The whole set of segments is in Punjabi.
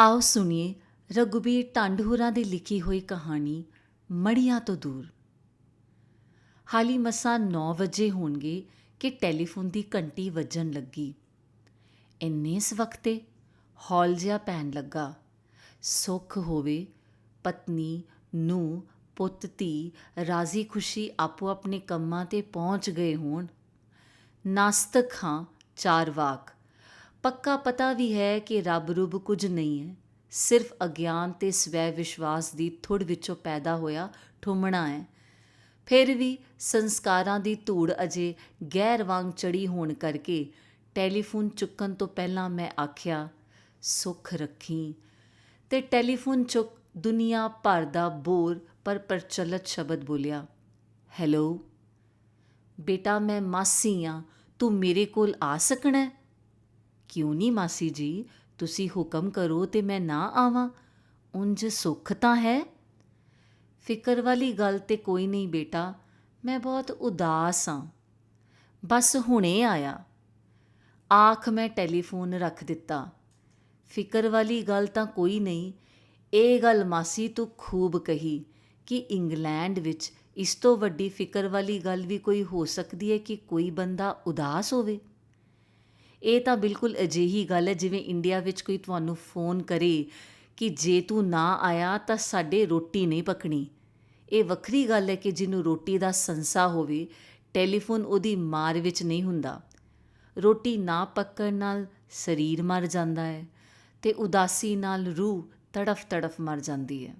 ਆਓ ਸੁਣੀਏ ਰਘੁਬੀਰ ਟਾਂਡੂਰਾ ਦੀ ਲਿਖੀ ਹੋਈ ਕਹਾਣੀ ਮੜੀਆਂ ਤੋਂ ਦੂਰ। ਹਾਲੀ ਮਸਾਂ 9 ਵਜੇ ਹੋਣਗੇ ਕਿ ਟੈਲੀਫੋਨ ਦੀ ਘੰਟੀ ਵੱਜਣ ਲੱਗੀ। ਇੰਨੇ ਇਸ ਸਵਖਤੇ ਹੌਲ ਜਿਹਾ ਪੈਣ ਲੱਗਾ। ਸੁੱਖ ਹੋਵੇ, ਪਤਨੀ ਨੂੰ ਪੁੱਤ, ਧੀ, ਰਾਜ਼ੀ ਖੁਸ਼ੀ ਆਪੋ ਆਪਣੇ ਕੰਮਾਂ ਤੇ ਪਹੁੰਚ ਗਏ ਹੋਣ। ਨਾਸਤਕ ਹਾਂ ਚਾਰ ਵਾਕ। ਪੱਕਾ ਪਤਾ ਵੀ ਹੈ ਕਿ ਰੱਬ ਰੁੱਬ ਕੁਝ ਨਹੀਂ ਹੈ। ਸਿਰਫ ਅਗਿਆਨ ਤੇ ਸਵੈ ਵਿਸ਼ਵਾਸ ਦੀ ਥੁੜ ਵਿੱਚੋਂ ਪੈਦਾ ਹੋਇਆ ਠੁੰਮਣਾ ਹੈ। ਫਿਰ ਵੀ ਸੰਸਕਾਰਾਂ ਦੀ ਧੂੜ ਅਜੇ ਗੈਰ ਵਾਂਗ ਚੜੀ ਹੋਣ ਕਰਕੇ ਟੈਲੀਫੋਨ ਚੁੱਕਣ ਤੋਂ ਪਹਿਲਾਂ ਮੈਂ ਆਖਿਆ, ਸੁੱਖ ਰੱਖੀ। ਤੇ ਟੈਲੀਫੋਨ ਚੁੱਕ ਦੁਨੀਆ ਭਰ ਦਾ ਬੋਰ ਪਰ ਪ੍ਰਚਲਿਤ ਸ਼ਬਦ ਬੋਲਿਆ, ਹੈਲੋ, ਬੇਟਾ ਮੈਂ ਮਾਸੀ ਆ, ਤੂੰ ਮੇਰੇ ਕੋਲ ਆ ਸਕਣਾ ਹੈ? ਕਿਉਂ ਨਹੀਂ ਮਾਸੀ ਜੀ? ਤੁਸੀਂ ਹੁਕਮ ਕਰੋ ਤੇ ਮੈਂ ਨਾ ਆਵਾਂ। ਉਂਝ ਸੁੱਖ ਤਾਂ ਹੈ? ਫਿਕਰ ਵਾਲੀ ਗੱਲ ਤੇ ਕੋਈ ਨਹੀਂ ਬੇਟਾ। ਮੈਂ ਬਹੁਤ ਉਦਾਸ ਹਾਂ ਬਸ ਹੁਣੇ ਆਇਆ। ਆਖ ਮੈਂ ਟੈਲੀਫੋਨ ਰੱਖ ਦਿੱਤਾ। ਫਿਕਰ ਵਾਲੀ ਗੱਲ ਤਾਂ ਕੋਈ ਨਹੀਂ। ਇਹ ਗੱਲ ਮਾਸੀ ਤੂੰ ਖੂਬ ਕਹੀ ਕਿ ਇੰਗਲੈਂਡ ਵਿੱਚ ਇਸ ਤੋਂ ਵੱਡੀ ਫਿਕਰ ਵਾਲੀ ਗੱਲ ਵੀ ਕੋਈ ਹੋ ਸਕਦੀ ਹੈ ਕਿ ਕੋਈ ਬੰਦਾ ਉਦਾਸ ਹੋਵੇ। ਇਹ ਤਾਂ ਬਿਲਕੁਲ ਅਜਿਹੀ ਗੱਲ ਹੈ, ਜਿਵੇਂ ਇੰਡੀਆ ਵਿੱਚ ਕੋਈ ਤੁਹਾਨੂੰ ਫੋਨ ਕਰੇ ਕਿ ਜੇ ਤੂੰ ਨਾ ਆਇਆ ਤਾਂ ਸਾਡੇ ਰੋਟੀ ਨਹੀਂ ਪਕਣੀ। ਇਹ ਵੱਖਰੀ ਗੱਲ ਹੈ ਕਿ ਜਿਹਨੂੰ ਰੋਟੀ ਦਾ ਸੰਸਾ ਹੋਵੇ ਟੈਲੀਫੋਨ ਉਹਦੀ ਮਾਰ ਵਿੱਚ ਨਹੀਂ ਹੁੰਦਾ। ਰੋਟੀ ਨਾ ਪੱਕਣ ਨਾਲ ਸਰੀਰ ਮਰ ਜਾਂਦਾ ਹੈ ਤੇ ਉਦਾਸੀ ਨਾਲ ਰੂਹ ਤੜਫ ਤੜਫ ਮਰ ਜਾਂਦੀ ਹੈ।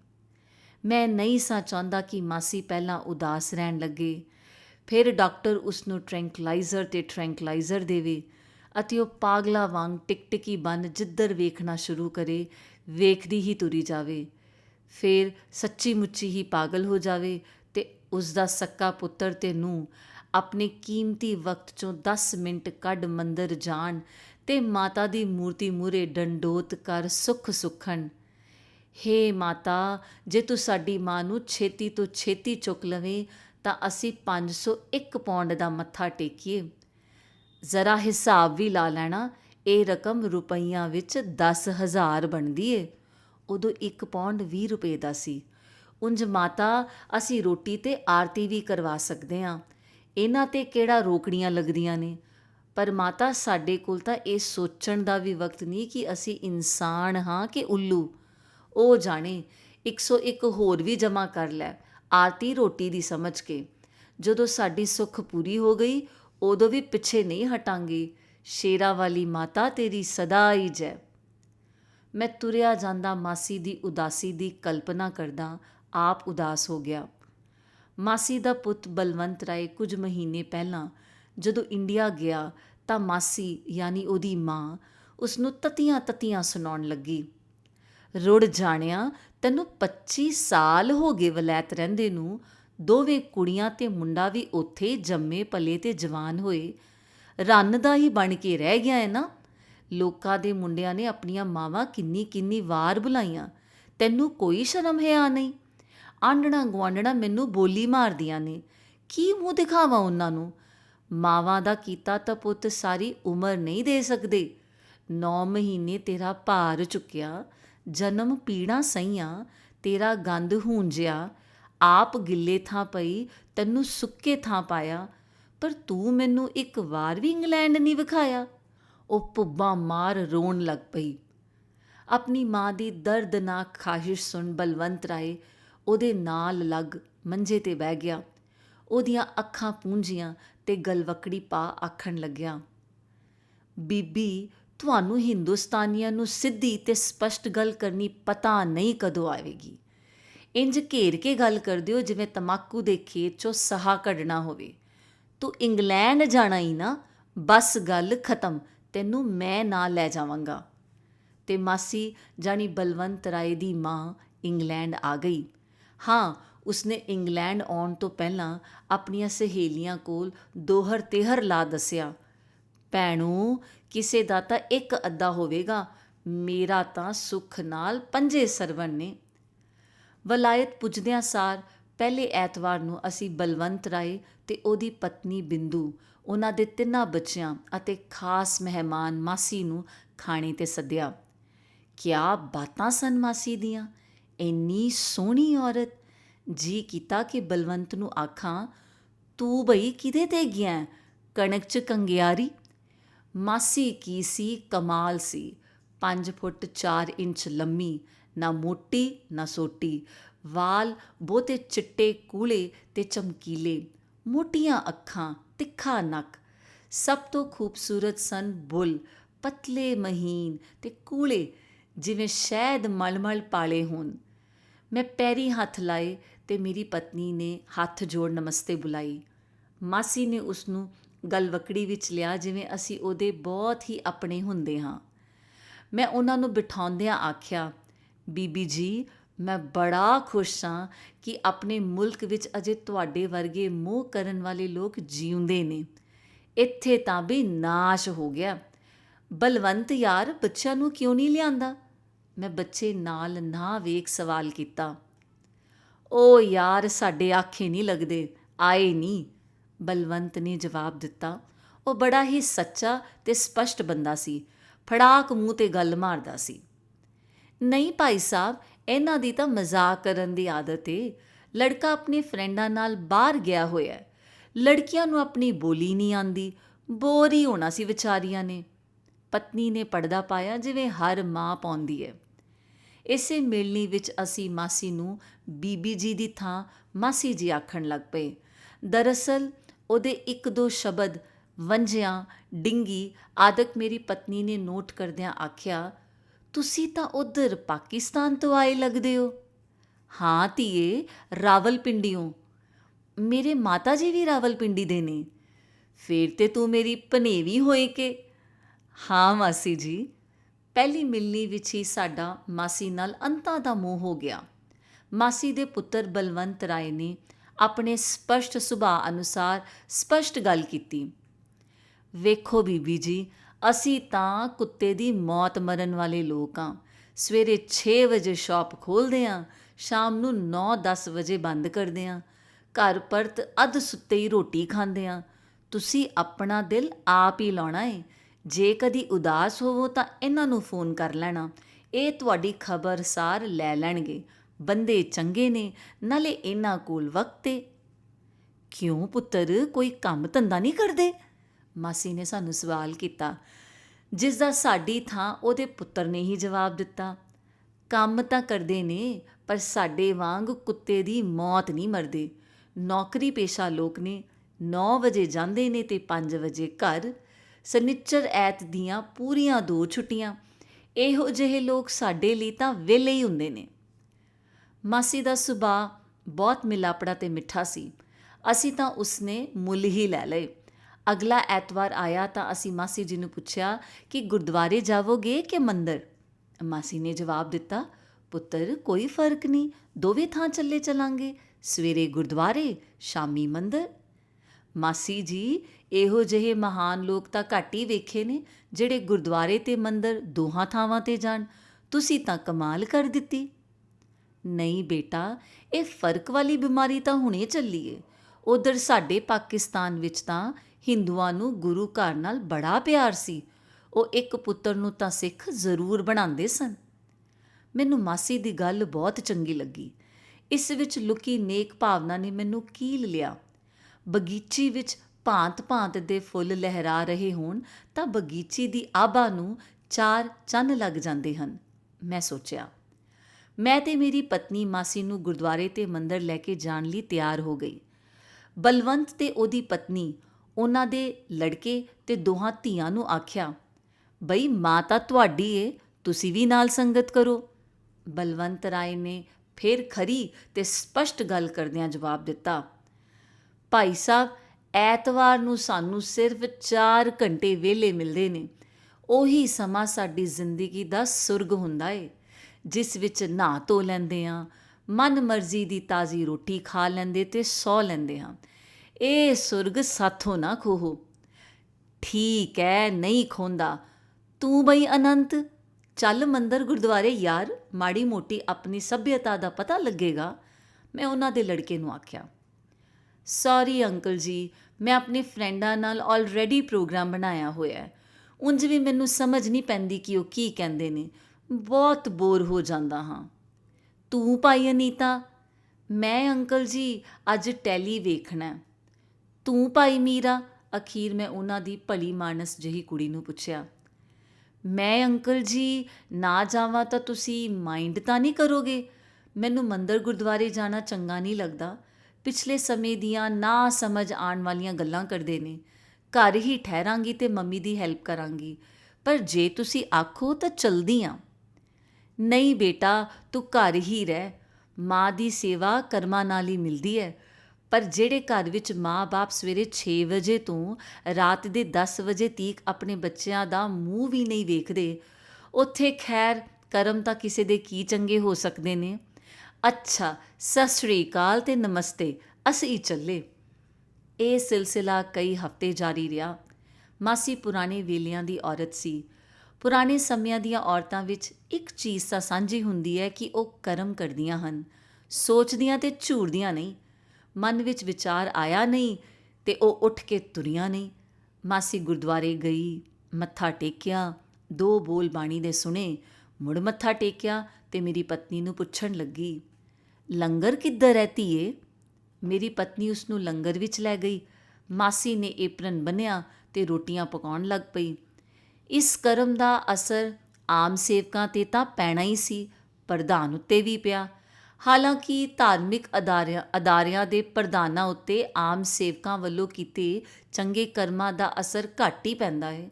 ਮੈਂ ਨਹੀਂ ਸਾਂ ਚਾਹੁੰਦਾ ਕਿ ਮਾਸੀ ਪਹਿਲਾਂ ਉਦਾਸ ਰਹਿਣ ਲੱਗੇ, ਫਿਰ ਡਾਕਟਰ ਉਸ ਨੂੰ ਟ੍ਰੈਂਕਲਾਈਜ਼ਰ ਤੇ ਟ੍ਰੈਂਕਲਾਈਜ਼ਰ ਦੇਵੇ। ਅਤੇ ਉਹ ਪਾਗਲਾ ਵਾਂਗ ਟਿਕਟਿਕੀ ਬਨ ਜਿੱਧਰ ਵੇਖਣਾ ਸ਼ੁਰੂ ਕਰੇ, ਵੇਖਦੀ ਹੀ ਤੁਰੀ ਜਾਵੇ। ਫਿਰ ਸੱਚੀ ਮੁੱਚੀ ਹੀ ਪਾਗਲ ਹੋ ਜਾਵੇ ਤੇ ਉਸ ਦਾ ਸੱਕਾ ਪੁੱਤਰ ਤੇ ਨੂੰ ਆਪਣੇ ਕੀਮਤੀ ਵਕਤ ਚੋਂ 10 ਮਿੰਟ ਕੱਢ ਮੰਦਰ ਜਾਣ ਤੇ ਮਾਤਾ ਦੀ ਮੂਰਤੀ ਮੂਰੇ ਡੰਡੋਤ ਕਰ ਸੁਖ ਸੁਖਣ। ਹੇ ਮਾਤਾ, ਜੇ ਤੂੰ ਸਾਡੀ ਮਾਂ ਨੂੰ ਛੇਤੀ ਤੋਂ ਛੇਤੀ ਚੁੱਕ ਲਵੇਂ ਤਾਂ ਅਸੀਂ 501 ਪੌਂਡ ਦਾ ਮੱਥਾ ਟੇਕੀਏ। ਜ਼ਰਾ ਹਿਸਾਬ ਵੀ ਲਾ ਲੈਣਾ, ਇਹ ਰਕਮ ਰੁਪਈਆਂ ਵਿੱਚ 10000 ਬਣਦੀ ਏ। ਉਦੋਂ 1 ਪੌਂਡ 20 ਰੁਪਏ ਦਾ ਸੀ। ਉਂਝ ਮਾਤਾ, ਅਸੀਂ ਰੋਟੀ ਤੇ ਆਰਤੀ ਵੀ ਕਰਵਾ ਸਕਦੇ ਹਾਂ ਇਹਨਾਂ ਤੇ ਕਿਹੜਾ ਰੋਕੜੀਆਂ ਲੱਗਦੀਆਂ ਨੇ? ਪਰ ਮਾਤਾ, ਸਾਡੇ ਕੋਲ ਤਾਂ ਇਹ ਸੋਚਣ ਦਾ ਵੀ ਵਕਤ ਨਹੀਂ ਕਿ ਅਸੀਂ ਇਨਸਾਨ ਹਾਂ ਕਿ ਉੱਲੂ। ਉਹ ਜਾਣੇ 101 ਹੋਰ ਵੀ ਜਮ੍ਹਾਂ ਕਰ ਲੈ, ਆਰਤੀ ਰੋਟੀ ਦੀ ਸਮਝ ਕੇ। ਜਦੋਂ ਸਾਡੀ ਸੁੱਖ ਪੂਰੀ ਹੋ ਗਈ ਉਦੋਂ ਵੀ ਪਿੱਛੇ ਨਹੀਂ ਹਟਾਂਗੇ। ਸ਼ੇਰਾ ਵਾਲੀ ਮਾਤਾ ਤੇਰੀ ਸਦਾ ਹੀ ਜੈ। ਮੈਂ ਤੁਰਿਆ ਜਾਂਦਾ ਮਾਸੀ ਦੀ ਉਦਾਸੀ ਦੀ ਕਲਪਨਾ ਕਰਦਾ ਆਪ ਉਦਾਸ ਹੋ ਗਿਆ। ਮਾਸੀ ਦਾ ਪੁੱਤ ਬਲਵੰਤ ਰਾਏ ਕੁਝ ਮਹੀਨੇ ਪਹਿਲਾਂ ਜਦੋਂ ਇੰਡੀਆ ਗਿਆ ਤਾਂ ਮਾਸੀ ਯਾਨੀ ਉਹਦੀ ਮਾਂ ਉਸ ਨੂੰ ਤਤੀਆਂ ਤਤੀਆਂ ਸੁਣਾਉਣ ਲੱਗੀ। ਰੁੜ ਜਾਣਿਆ, ਤੈਨੂੰ 25 ਸਾਲ ਹੋ ਗਏ ਵਲੈਤ ਰਹਿੰਦੇ ਨੂੰ ਦੋਵੇਂ ਕੁੜੀਆਂ ਤੇ ਮੁੰਡਾ ਵੀ ਉੱਥੇ ਜੰਮੇ ਪਲੇ ਤੇ ਜਵਾਨ ਹੋਏ। ਰੰਨ ਦਾ ਹੀ ਬਣ ਕੇ ਰਹਿ ਗਿਆ ਹੈ ਨਾ। ਲੋਕਾਂ ਦੇ ਮੁੰਡਿਆਂ ਨੇ ਆਪਣੀਆਂ ਮਾਵਾਂ ਕਿੰਨੀ ਕਿੰਨੀ ਵਾਰ ਬੁਲਾਈਆਂ। ਤੈਨੂੰ ਕੋਈ ਸ਼ਰਮ ਹੈ ਆ ਨਹੀਂ? ਆਂਡਣਾ ਗਵਾਂਡਣਾ ਮੈਨੂੰ ਬੋਲੀ ਮਾਰਦੀਆਂ ਨੇ। ਕੀ ਮੂੰਹ ਦਿਖਾਵਾਂ ਉਹਨਾਂ ਨੂੰ? ਮਾਵਾਂ ਦਾ ਕੀਤਾ ਤਾਂ ਪੁੱਤ ਸਾਰੀ ਉਮਰ ਨਹੀਂ ਦੇ ਸਕਦੇ। 9 ਮਹੀਨੇ ਤੇਰਾ ਭਾਰ ਚੁੱਕਿਆ। ਜਨਮ ਪੀੜਾ ਸਈਆਂ ਤੇਰਾ ਗੰਦ ਹੂੰਜਿਆ। ਆਪ ਗਿੱਲੇ ਥਾਂ ਪਈ, ਤੈਨੂੰ ਸੁੱਕੇ ਥਾਂ ਪਾਇਆ, ਪਰ ਤੂੰ ਮੈਨੂੰ ਇੱਕ ਵਾਰ ਵੀ ਇੰਗਲੈਂਡ ਨਹੀਂ ਵਿਖਾਇਆ। ਉਹ ਪੁੱਬਾ ਮਾਰ ਰੋਣ ਲੱਗ ਪਈ। ਆਪਣੀ ਮਾਂ ਦੀ ਦਰਦਨਾਕ ਖਾਹਿਸ਼ ਸੁਣ ਬਲਵੰਤ ਰਾਏ ਉਹਦੇ ਨਾਲ ਲੱਗ ਮੰਜੇ ਤੇ ਬਹਿ ਗਿਆ। ਉਹਦੀਆਂ ਅੱਖਾਂ ਪੂੰਝੀਆਂ ਤੇ ਗਲਵਕੜੀ ਪਾ ਆਖਣ ਲੱਗਿਆ, ਬੀਬੀ, ਤੁਹਾਨੂੰ ਹਿੰਦੁਸਤਾਨੀਆਂ ਨੂੰ ਸਿੱਧੀ ਤੇ ਸਪਸ਼ਟ ਗੱਲ ਕਰਨੀ ਪਤਾ ਨਹੀਂ ਕਦੋਂ ਆਵੇਗੀ। ਇੰਜ ਘੇਰ ਕੇ ਗੱਲ ਕਰਦੇ ਹੋ ਜਿਵੇਂ ਤਮਾਕੂ ਦੇ ਖੇਤ ਚੋਂ ਸਹਾ ਕੱਢਣਾ ਹੋਵੇ। ਤੂੰ ਇੰਗਲੈਂਡ ਜਾਣਾ ਹੀ ਨਾ, ਬਸ ਗੱਲ ਖਤਮ, ਤੈਨੂੰ ਮੈਂ ਨਾਲ ਲੈ ਜਾਵਾਂਗਾ। ਤੇ ਮਾਸੀ ਜਾਨੀ ਬਲਵੰਤ ਰਾਏ ਦੀ ਮਾਂ ਇੰਗਲੈਂਡ ਆ ਗਈ। ਹਾਂ, ਉਸਨੇ ਇੰਗਲੈਂਡ ਆਉਣ ਤੋਂ ਪਹਿਲਾਂ ਆਪਣੀਆਂ ਸਹੇਲੀਆਂ ਕੋਲ ਦੋਹਰ ਤੇਹਰ ਲਾ ਦੱਸਿਆ। ਭੈਣੂ, ਕਿਸੇ ਦਾ ਤਾਂ ਇੱਕ ਅੱਧਾ ਹੋਵੇਗਾ, ਮੇਰਾ ਤਾਂ ਸੁੱਖ ਨਾਲ ਪੰਜੇ ਸਰਵਣ ਨੇ। ਵਲਾਇਤ ਪੁੱਜਦਿਆਂ ਸਾਰ ਪਹਿਲੇ ਐਤਵਾਰ ਨੂੰ ਅਸੀਂ ਬਲਵੰਤ ਰਾਏ ਤੇ ਉਹਦੀ ਪਤਨੀ ਬਿੰਦੂ, ਉਹਨਾਂ ਦੇ ਤਿੰਨਾਂ ਬੱਚਿਆਂ ਅਤੇ ਖਾਸ ਮਹਿਮਾਨ ਮਾਸੀ ਨੂੰ ਖਾਣੇ ਤੇ ਸੱਦਿਆ। ਕਿਆ ਬਾਤਾਂ ਸਨ ਮਾਸੀ ਦੀਆਂ? ਇੰਨੀ ਸੋਹਣੀ ਔਰਤ। ਜੀ ਕੀਤਾ ਕਿ ਬਲਵੰਤ ਨੂੰ ਆਖਾਂ, ਤੂੰ ਬਈ ਕਿਦੇ ਤੇ ਗਿਆ ਕਣਕ ਚ ਕੰਗਿਆਰੀ? ਮਾਸੀ ਕੀ ਸੀ? ਕਮਾਲ ਸੀ। 5 ਫੁੱਟ 4 ਇੰਚ ਲੰਮੀ ਨਾ ਮੋਟੀ, ਨਾ ਸੋਟੀ। ਵਾਲ ਬਹੁਤੇ ਚਿੱਟੇ, ਕੂਲੇ ਤੇ ਚਮਕੀਲੇ। ਮੋਟੀਆਂ ਅੱਖਾਂ, ਤਿੱਖਾ ਨੱਕ। ਸਭ ਤੋਂ ਖੂਬਸੂਰਤ ਸਨ ਬੁੱਲ, ਪਤਲੇ, ਮਹੀਨ ਤੇ ਕੂਲੇ, ਜਿਵੇਂ ਸ਼ਹਿਦ ਮਲਮਲ ਪਾਲੇ ਹੋਣ। ਮੈਂ ਪੈਰੀ ਹੱਥ ਲਾਏ ਤੇ ਮੇਰੀ ਪਤਨੀ ਨੇ ਹੱਥ ਜੋੜ ਨਮਸਤੇ ਬੁਲਾਈ। ਮਾਸੀ ਨੇ ਉਸ ਨੂੰ ਗਲਵਕੜੀ ਵਿੱਚ ਲਿਆ ਜਿਵੇਂ ਅਸੀਂ ਉਹਦੇ ਬਹੁਤ ਹੀ ਆਪਣੇ ਹੁੰਦੇ ਹਾਂ। ਮੈਂ ਉਹਨਾਂ ਨੂੰ ਬਿਠਾਉਂਦਿਆਂ ਆਖਿਆ ਬੀਬੀ ਜੀ, ਮੈਂ ਬੜਾ ਖੁਸ਼ ਹਾਂ ਕਿ ਆਪਣੇ ਮੁਲਕ ਵਿੱਚ ਅਜੇ ਤੁਹਾਡੇ ਵਰਗੇ ਮੋਹ ਕਰਨ ਵਾਲੇ ਲੋਕ ਜਿਉਂਦੇ ਨੇ। ਇੱਥੇ ਤਾਂ ਵੀ ਨਾਸ਼ ਹੋ ਗਿਆ। ਬਲਵੰਤ ਯਾਰ ਬੱਚਿਆਂ ਨੂੰ ਕਿਉਂ ਨਹੀਂ ਲਿਆਂਦਾ? ਮੈਂ ਬੱਚੇ ਨਾਲ ਨਾ ਵੇਖ ਸਵਾਲ ਕੀਤਾ। ਓ ਯਾਰ, ਸਾਡੇ ਆਖੇ ਨਹੀਂ ਲੱਗਦੇ। ਆਏ ਨਹੀਂ ਬਲਵੰਤ ਨੇ ਜਵਾਬ ਦਿੱਤਾ। ਉਹ ਬੜਾ ਹੀ ਸੱਚਾ ਤੇ ਸਪਸ਼ਟ ਬੰਦਾ ਸੀ। ਫੜਾਕ ਮੂੰਹ ਤੇ ਗੱਲ ਮਾਰਦਾ ਸੀ। ਨਹੀਂ ਭਾਈ ਸਾਹਿਬ, ਇਹਨਾਂ ਦੀ ਤਾਂ ਮਜ਼ਾਕ ਕਰਨ ਦੀ ਆਦਤ ਏ। ਲੜਕਾ ਆਪਣੇ ਫਰੈਂਡਾਂ ਨਾਲ ਬਾਹਰ ਗਿਆ ਹੋਇਆ ਹੈ। ਲੜਕੀਆਂ ਨੂੰ ਆਪਣੀ ਬੋਲੀ ਨਹੀਂ ਆਂਦੀ ਬੋਰ ਹੀ ਹੋਣਾ ਸੀ ਵਿਚਾਰੀਆਂ ਨੇ। ਪਤਨੀ ਨੇ ਪਰਦਾ ਪਾਇਆ ਜਿਵੇਂ ਹਰ ਮਾਂ ਪਾਉਂਦੀ ਹੈ। ਇਸੇ ਮਿਲਣੀ ਵਿੱਚ ਅਸੀਂ ਮਾਸੀ ਨੂੰ ਬੀਬੀ ਜੀ ਦੀ ਥਾਂ ਮਾਸੀ ਜੀ ਆਖਣ ਲੱਗ ਪਏ। ਦਰਅਸਲ ਉਹਦੇ ਇੱਕ ਦੋ ਸ਼ਬਦ, ਵੰਝਿਆਂ, ਡਿੰਗੀ ਆਦਕ ਮੇਰੀ ਪਤਨੀ ਨੇ ਨੋਟ ਕਰਦਿਆਂ ਆਖਿਆ ਤੁਸੀਂ ਤਾਂ ਉਧਰ ਪਾਕਿਸਤਾਨ ਤੋਂ ਆਏ ਲੱਗਦੇ ਹੋ। ਹਾਂ ਧੀਏ ਰਾਵਲਪਿੰਡੀੋਂ ਮੇਰੇ ਮਾਤਾ ਜੀ ਵੀ ਰਾਵਲਪਿੰਡੀ ਦੇ ਨੇ। ਫੇਰ ਤੇ ਤੂੰ ਮੇਰੀ ਭਨੇਵੀ ਹੋਏ ਕਿ ਹਾਂ ਮਾਸੀ ਜੀ, ਪਹਿਲੀ ਮਿਲਣੀ ਵਿੱਚ ਹੀ ਸਾਡਾ ਮਾਸੀ ਨਾਲ ਅੰਤਾਂ ਦਾ ਮੋਹ ਹੋ ਗਿਆ। ਮਾਸੀ ਦੇ ਪੁੱਤਰ ਬਲਵੰਤ ਰਾਏ ਨੇ ਆਪਣੇ ਸਪਸ਼ਟ ਸੁਭਾਅ ਅਨੁਸਾਰ ਸਪਸ਼ਟ ਗੱਲ ਕੀਤੀ। ਵੇਖੋ ਬੀਬੀ ਜੀ ਅਸੀਂ ਤਾਂ ਕੁੱਤੇ ਦੀ ਮੌਤ ਮਰਨ ਵਾਲੇ ਲੋਕ ਹਾਂ ਸਵੇਰੇ 6 ਵਜੇ ਸ਼ਾਪ ਖੋਲਦੇ ਹਾਂ ਸ਼ਾਮ ਨੂੰ 9-10 ਵਜੇ ਬੰਦ ਕਰਦੇ ਹਾਂ ਘਰ ਪਰਤ ਅੱਧ ਸੁੱਤੇ ਹੀ ਰੋਟੀ ਖਾਂਦੇ ਹਾਂ ਤੁਸੀਂ ਆਪਣਾ ਦਿਲ ਆਪ ਹੀ ਲਾਉਣਾ ਏ। ਜੇ ਕਦੀ ਉਦਾਸ ਹੋਵੋ ਤਾਂ ਇਹਨਾਂ ਨੂੰ ਫੋਨ ਕਰ ਲੈਣਾ। ਇਹ ਤੁਹਾਡੀ ਖਬਰ ਸਾਰ ਲੈ ਲੈਣਗੇ। ਬੰਦੇ ਚੰਗੇ ਨੇ, ਨਾਲੇ ਇਹਨਾਂ ਕੋਲ ਵਕਤ ਏ। ਕਿਉਂ ਪੁੱਤਰ? ਕੋਈ ਕੰਮ ਧੰਦਾ ਨਹੀਂ ਕਰਦੇ? ਮਾਸੀ ਨੇ ਸਾਨੂੰ ਸਵਾਲ ਕੀਤਾ। ਜਿਸ ਦਾ ਸਾਡੀ ਥਾਂ ਉਹਦੇ ਪੁੱਤਰ ਨੇ ਹੀ ਜਵਾਬ ਦਿੱਤਾ। ਕੰਮ ਤਾਂ ਕਰਦੇ ਨੇ, ਪਰ ਸਾਡੇ ਵਾਂਗ ਕੁੱਤੇ ਦੀ ਮੌਤ ਨਹੀਂ ਮਰਦੇ। ਨੌਕਰੀ ਪੇਸ਼ਾ ਲੋਕ ਨੇ 9 ਵਜੇ ਜਾਂਦੇ ਨੇ ਤੇ 5 ਵਜੇ ਘਰ। ਸਨਿਚਰ ਐਤ ਦੀਆਂ ਪੂਰੀਆਂ ਦੋ ਛੁੱਟੀਆਂ। ਇਹੋ ਜਿਹੇ ਲੋਕ ਸਾਡੇ ਲਈ ਤਾਂ ਵਿਹਲੇ ਹੀ ਹੁੰਦੇ ਨੇ। ਮਾਸੀ ਦਾ ਸੁਭਾਅ ਬਹੁਤ ਮਿਲਾਪੜਾ ਤੇ ਮਿੱਠਾ ਸੀ। ਅਸੀਂ ਤਾਂ ਉਸਨੇ ਮੁੱਲ ਹੀ ਲੈ ਲਏ। ਅਗਲਾ ਐਤਵਾਰ ਆਇਆ ਤਾਂ ਅਸੀਂ ਮਾਸੀ ਜੀ ਨੂੰ ਪੁੱਛਿਆ ਕਿ ਗੁਰਦੁਆਰੇ ਜਾਵੋਗੇ ਕਿ ਮੰਦਰ? ਮਾਸੀ ਨੇ ਜਵਾਬ ਦਿੱਤਾ, ਪੁੱਤਰ, ਕੋਈ ਫ਼ਰਕ ਨਹੀਂ, ਦੋਵੇਂ ਥਾਂ ਚੱਲੇ ਚਲਾਂਗੇ, ਸਵੇਰੇ ਗੁਰਦੁਆਰੇ, ਸ਼ਾਮੀ ਮੰਦਰ। ਮਾਸੀ ਜੀ ਇਹੋ ਜਿਹੇ ਮਹਾਨ ਲੋਕ ਤਾਂ ਘੱਟ ਹੀ ਵੇਖੇ ਨੇ, ਜਿਹੜੇ ਗੁਰਦੁਆਰੇ ਤੇ ਮੰਦਰ ਦੋਹਾਂ ਥਾਵਾਂ ਤੇ ਜਾਣ। ਤੁਸੀਂ ਤਾਂ ਕਮਾਲ ਕਰ ਦਿੱਤੀ। ਨਹੀਂ ਬੇਟਾ, ਇਹ ਫ਼ਰਕ ਵਾਲੀ ਬਿਮਾਰੀ ਤਾਂ ਹੁਣੇ ਚੱਲੀ ਏ। ਉਧਰ ਸਾਡੇ ਪਾਕਿਸਤਾਨ ਵਿੱਚ ਤਾਂ ਹਿੰਦੂਆਂ ਨੂੰ ਗੁਰੂ ਘਰ ਨਾਲ ਬੜਾ ਪਿਆਰ ਸੀ। ਉਹ ਇੱਕ ਪੁੱਤਰ ਨੂੰ ਤਾਂ ਸਿੱਖ ਜ਼ਰੂਰ ਬਣਾਉਂਦੇ ਸਨ। ਮੈਨੂੰ ਮਾਸੀ ਦੀ ਗੱਲ ਬਹੁਤ ਚੰਗੀ ਲੱਗੀ। ਇਸ ਵਿੱਚ ਲੁਕੀ ਨੇਕ ਭਾਵਨਾ ਨੇ ਮੈਨੂੰ ਕੀਲ ਲਿਆ। ਬਗੀਚੀ ਵਿੱਚ ਭਾਂਤ-ਭਾਂਤ ਦੇ ਫੁੱਲ ਲਹਿਰਾ ਰਹੇ ਹੋਣ ਤਾਂ ਬਗੀਚੀ ਦੀ ਆਭਾ ਨੂੰ ਚਾਰ ਚੰਨ ਲੱਗ ਜਾਂਦੇ ਹਨ, ਮੈਂ ਸੋਚਿਆ। ਮੈਂ ਤੇ ਮੇਰੀ ਪਤਨੀ ਮਾਸੀ ਨੂੰ ਗੁਰਦੁਆਰੇ ਤੇ ਮੰਦਰ ਲੈ ਕੇ ਜਾਣ ਲਈ ਤਿਆਰ ਹੋ ਗਈ। ਬਲਵੰਤ ਤੇ ਉਹਦੀ ਪਤਨੀ ਉਹਨਾਂ ਦੇ ਲੜਕੇ ਤੇ ਦੋਹਾਂ ਧੀਆਂ ਨੂੰ ਆਖਿਆ, ਬਈ ਮਾਂ ਤਾਂ ਤੁਹਾਡੀ ਏ, ਤੁਸੀਂ ਵੀ ਨਾਲ ਸੰਗਤ ਕਰੋ। ਬਲਵੰਤ ਰਾਏ ਨੇ ਫਿਰ ਖਰੀ ਤੇ ਸਪਸ਼ਟ ਗੱਲ ਕਰਦਿਆਂ ਜਵਾਬ ਦਿੱਤਾ, ਭਾਈ ਸਾਹਿਬ, ਐਤਵਾਰ ਨੂੰ ਸਾਨੂੰ ਸਿਰਫ 4 ਘੰਟੇ ਵਿਹਲੇ ਮਿਲਦੇ ਨੇ। ਉਹੀ ਸਮਾਂ ਸਾਡੀ ਜ਼ਿੰਦਗੀ ਦਾ ਸੁਰਗ ਹੁੰਦਾ ਏ, ਜਿਸ ਵਿੱਚ ਨਹਾ ਧੋ ਲੈਂਦੇ ਆ, ਮਨ ਮਰਜ਼ੀ ਦੀ ਤਾਜ਼ੀ ਰੋਟੀ ਖਾ ਲੈਂਦੇ ਤੇ ਸੌ ਲੈਂਦੇ ਹਾਂ ਇਹ ਸੁਰਗ ਸਾਥੋਂ ਨਾ ਖੋਹੋ। ਠੀਕ ਹੈ ਨਹੀਂ ਖੋਂਦਾ ਤੂੰ ਬਈ ਅਨੰਤ, ਚੱਲ ਮੰਦਰ ਗੁਰਦੁਆਰੇ ਯਾਰ, ਮਾੜੀ ਮੋਟੀ ਆਪਣੀ ਸਭਿਅਤਾ ਦਾ ਪਤਾ ਲੱਗੇਗਾ। ਮੈਂ ਉਹਨਾਂ ਦੇ ਲੜਕੇ ਨੂੰ ਆਖਿਆ। ਸੌਰੀ ਅੰਕਲ ਜੀ, ਮੈਂ ਆਪਣੇ ਫਰੈਂਡਾਂ ਨਾਲ ਆਲਰੇਡੀ ਪ੍ਰੋਗਰਾਮ ਬਣਾਇਆ ਹੋਇਆ। ਹੈ ਉਂਝ ਵੀ ਮੈਨੂੰ ਸਮਝ ਨਹੀਂ ਪੈਂਦੀ ਕਿ ਉਹ ਕੀ ਕਹਿੰਦੇ ਨੇ। ਬਹੁਤ ਬੋਰ ਹੋ ਜਾਂਦਾ ਹਾਂ। ਤੂੰ ਭਾਈ ਅਨੀਤਾ, ਮੈਂ ਅੰਕਲ ਜੀ, ਅੱਜ ਟੈਲੀ ਵੇਖਣਾ। ਤੂੰ ਭਾਈ ਮੀਰਾ? ਅਖੀਰ ਮੈਂ ਉਹਨਾਂ ਦੀ ਭਲੀ ਮਾਨਸ ਜਿਹੀ ਕੁੜੀ ਨੂੰ ਪੁੱਛਿਆ। ਮੈਂ ਅੰਕਲ ਜੀ, ਨਾ ਜਾਵਾਂ ਤਾਂ ਤੁਸੀਂ ਮਾਈਂਡ ਤਾਂ ਨਹੀਂ ਕਰੋਗੇ? ਮੈਨੂੰ ਮੰਦਰ ਗੁਰਦੁਆਰੇ ਜਾਣਾ ਚੰਗਾ ਨਹੀਂ ਲੱਗਦਾ। ਪਿਛਲੇ ਸਮੇਂ ਦੀਆਂ ਨਾ ਸਮਝ ਆਉਣ ਵਾਲੀਆਂ ਗੱਲਾਂ ਕਰਦੇ ਨੇ। ਘਰ ਹੀ ਠਹਿਰਾਂਗੀ ਤੇ ਮੰਮੀ ਦੀ ਹੈਲਪ ਕਰਾਂਗੀ। ਪਰ ਜੇ ਤੁਸੀਂ ਆਖੋ ਤਾਂ ਚਲਦੀ ਆਂ। ਨਹੀਂ ਬੇਟਾ, ਤੂੰ ਘਰ ਹੀ ਰਹਿ। ਮਾਂ ਦੀ ਸੇਵਾ ਕਰਮਾਂ ਨਾਲ ਹੀ ਮਿਲਦੀ ਹੈ ਪਰ ਜਿਹੜੇ ਘਰ ਵਿੱਚ ਮਾਂ-ਬਾਪ ਸਵੇਰੇ 6 ਵਜੇ ਤੋਂ ਰਾਤ ਦੇ 10 ਵਜੇ ਤੀਕ ਆਪਣੇ ਬੱਚਿਆਂ ਦਾ ਮੂੰਹ ਵੀ ਨਹੀਂ ਵੇਖਦੇ, ਉੱਥੇ ਖੈਰ ਕਰਮ ਤਾਂ ਕਿਸੇ ਦੇ ਕੀ ਚੰਗੇ ਹੋ ਸਕਦੇ ਨੇ। ਅੱਛਾ, ਸਤਿ ਸ੍ਰੀ ਅਕਾਲ ਤੇ ਨਮਸਤੇ, ਅਸੀਂ ਚੱਲੇ। ਇਹ ਸਿਲਸਿਲਾ ਕਈ ਹਫ਼ਤੇ ਜਾਰੀ ਰਿਹਾ। ਮਾਸੀ ਪੁਰਾਣੇ ਵੇਲਿਆਂ ਦੀ ਔਰਤ ਸੀ। ਪੁਰਾਣੇ ਸਮਿਆਂ ਦੀਆਂ ਔਰਤਾਂ ਵਿੱਚ ਇੱਕ ਚੀਜ਼ ਤਾਂ ਸਾਂਝੀ ਹੁੰਦੀ ਹੈ ਕਿ ਉਹ ਕਰਮ ਕਰਦੀਆਂ ਹਨ। ਸੋਚਦੀਆਂ ਤੇ ਝੂਰਦੀਆਂ ਨਹੀਂ। ਮਨ ਵਿੱਚ ਵਿਚਾਰ ਆਇਆ ਨਹੀਂ ਤੇ ਉਹ ਉੱਠ ਕੇ ਤੁਰੀਆਂ ਨਹੀਂ। ਮਾਸੀ ਗੁਰਦੁਆਰੇ ਗਈ, ਮੱਥਾ ਟੇਕਿਆ, ਦੋ ਬੋਲ ਬਾਣੀ ਦੇ ਸੁਣੇ। ਮੁੜ ਮੱਥਾ ਟੇਕਿਆ ਤੇ ਮੇਰੀ ਪਤਨੀ ਨੂੰ ਪੁੱਛਣ ਲੱਗੀ, ਲੰਗਰ ਕਿੱਧਰ ਹੈ ਧੀਏ? ਮੇਰੀ ਪਤਨੀ ਉਸ ਨੂੰ ਲੰਗਰ ਵਿੱਚ ਲੈ ਗਈ। ਮਾਸੀ ਨੇ ਏਪਰਨ ਬੰਨਿਆ ਤੇ ਰੋਟੀਆਂ ਪਕਾਉਣ ਲੱਗ ਪਈ। ਇਸ ਕਰਮ ਦਾ ਅਸਰ ਆਮ ਸੇਵਕਾਂ ਤੇ ਤਾਂ ਪੈਣਾ ਹੀ ਸੀ, ਪ੍ਰਧਾਨ ਉੱਤੇ ਵੀ ਪਿਆ। ਹਾਲਾਂਕਿ ਧਾਰਮਿਕ ਅਦਾਰਿਆਂ ਅਦਾਰਿਆਂ ਦੇ ਪ੍ਰਧਾਨਾਂ ਉੱਤੇ ਆਮ ਸੇਵਕਾਂ ਵੱਲੋਂ ਕੀਤੇ ਚੰਗੇ ਕਰਮਾਂ ਦਾ ਅਸਰ ਘੱਟ ਹੀ ਪੈਂਦਾ ਹੈ।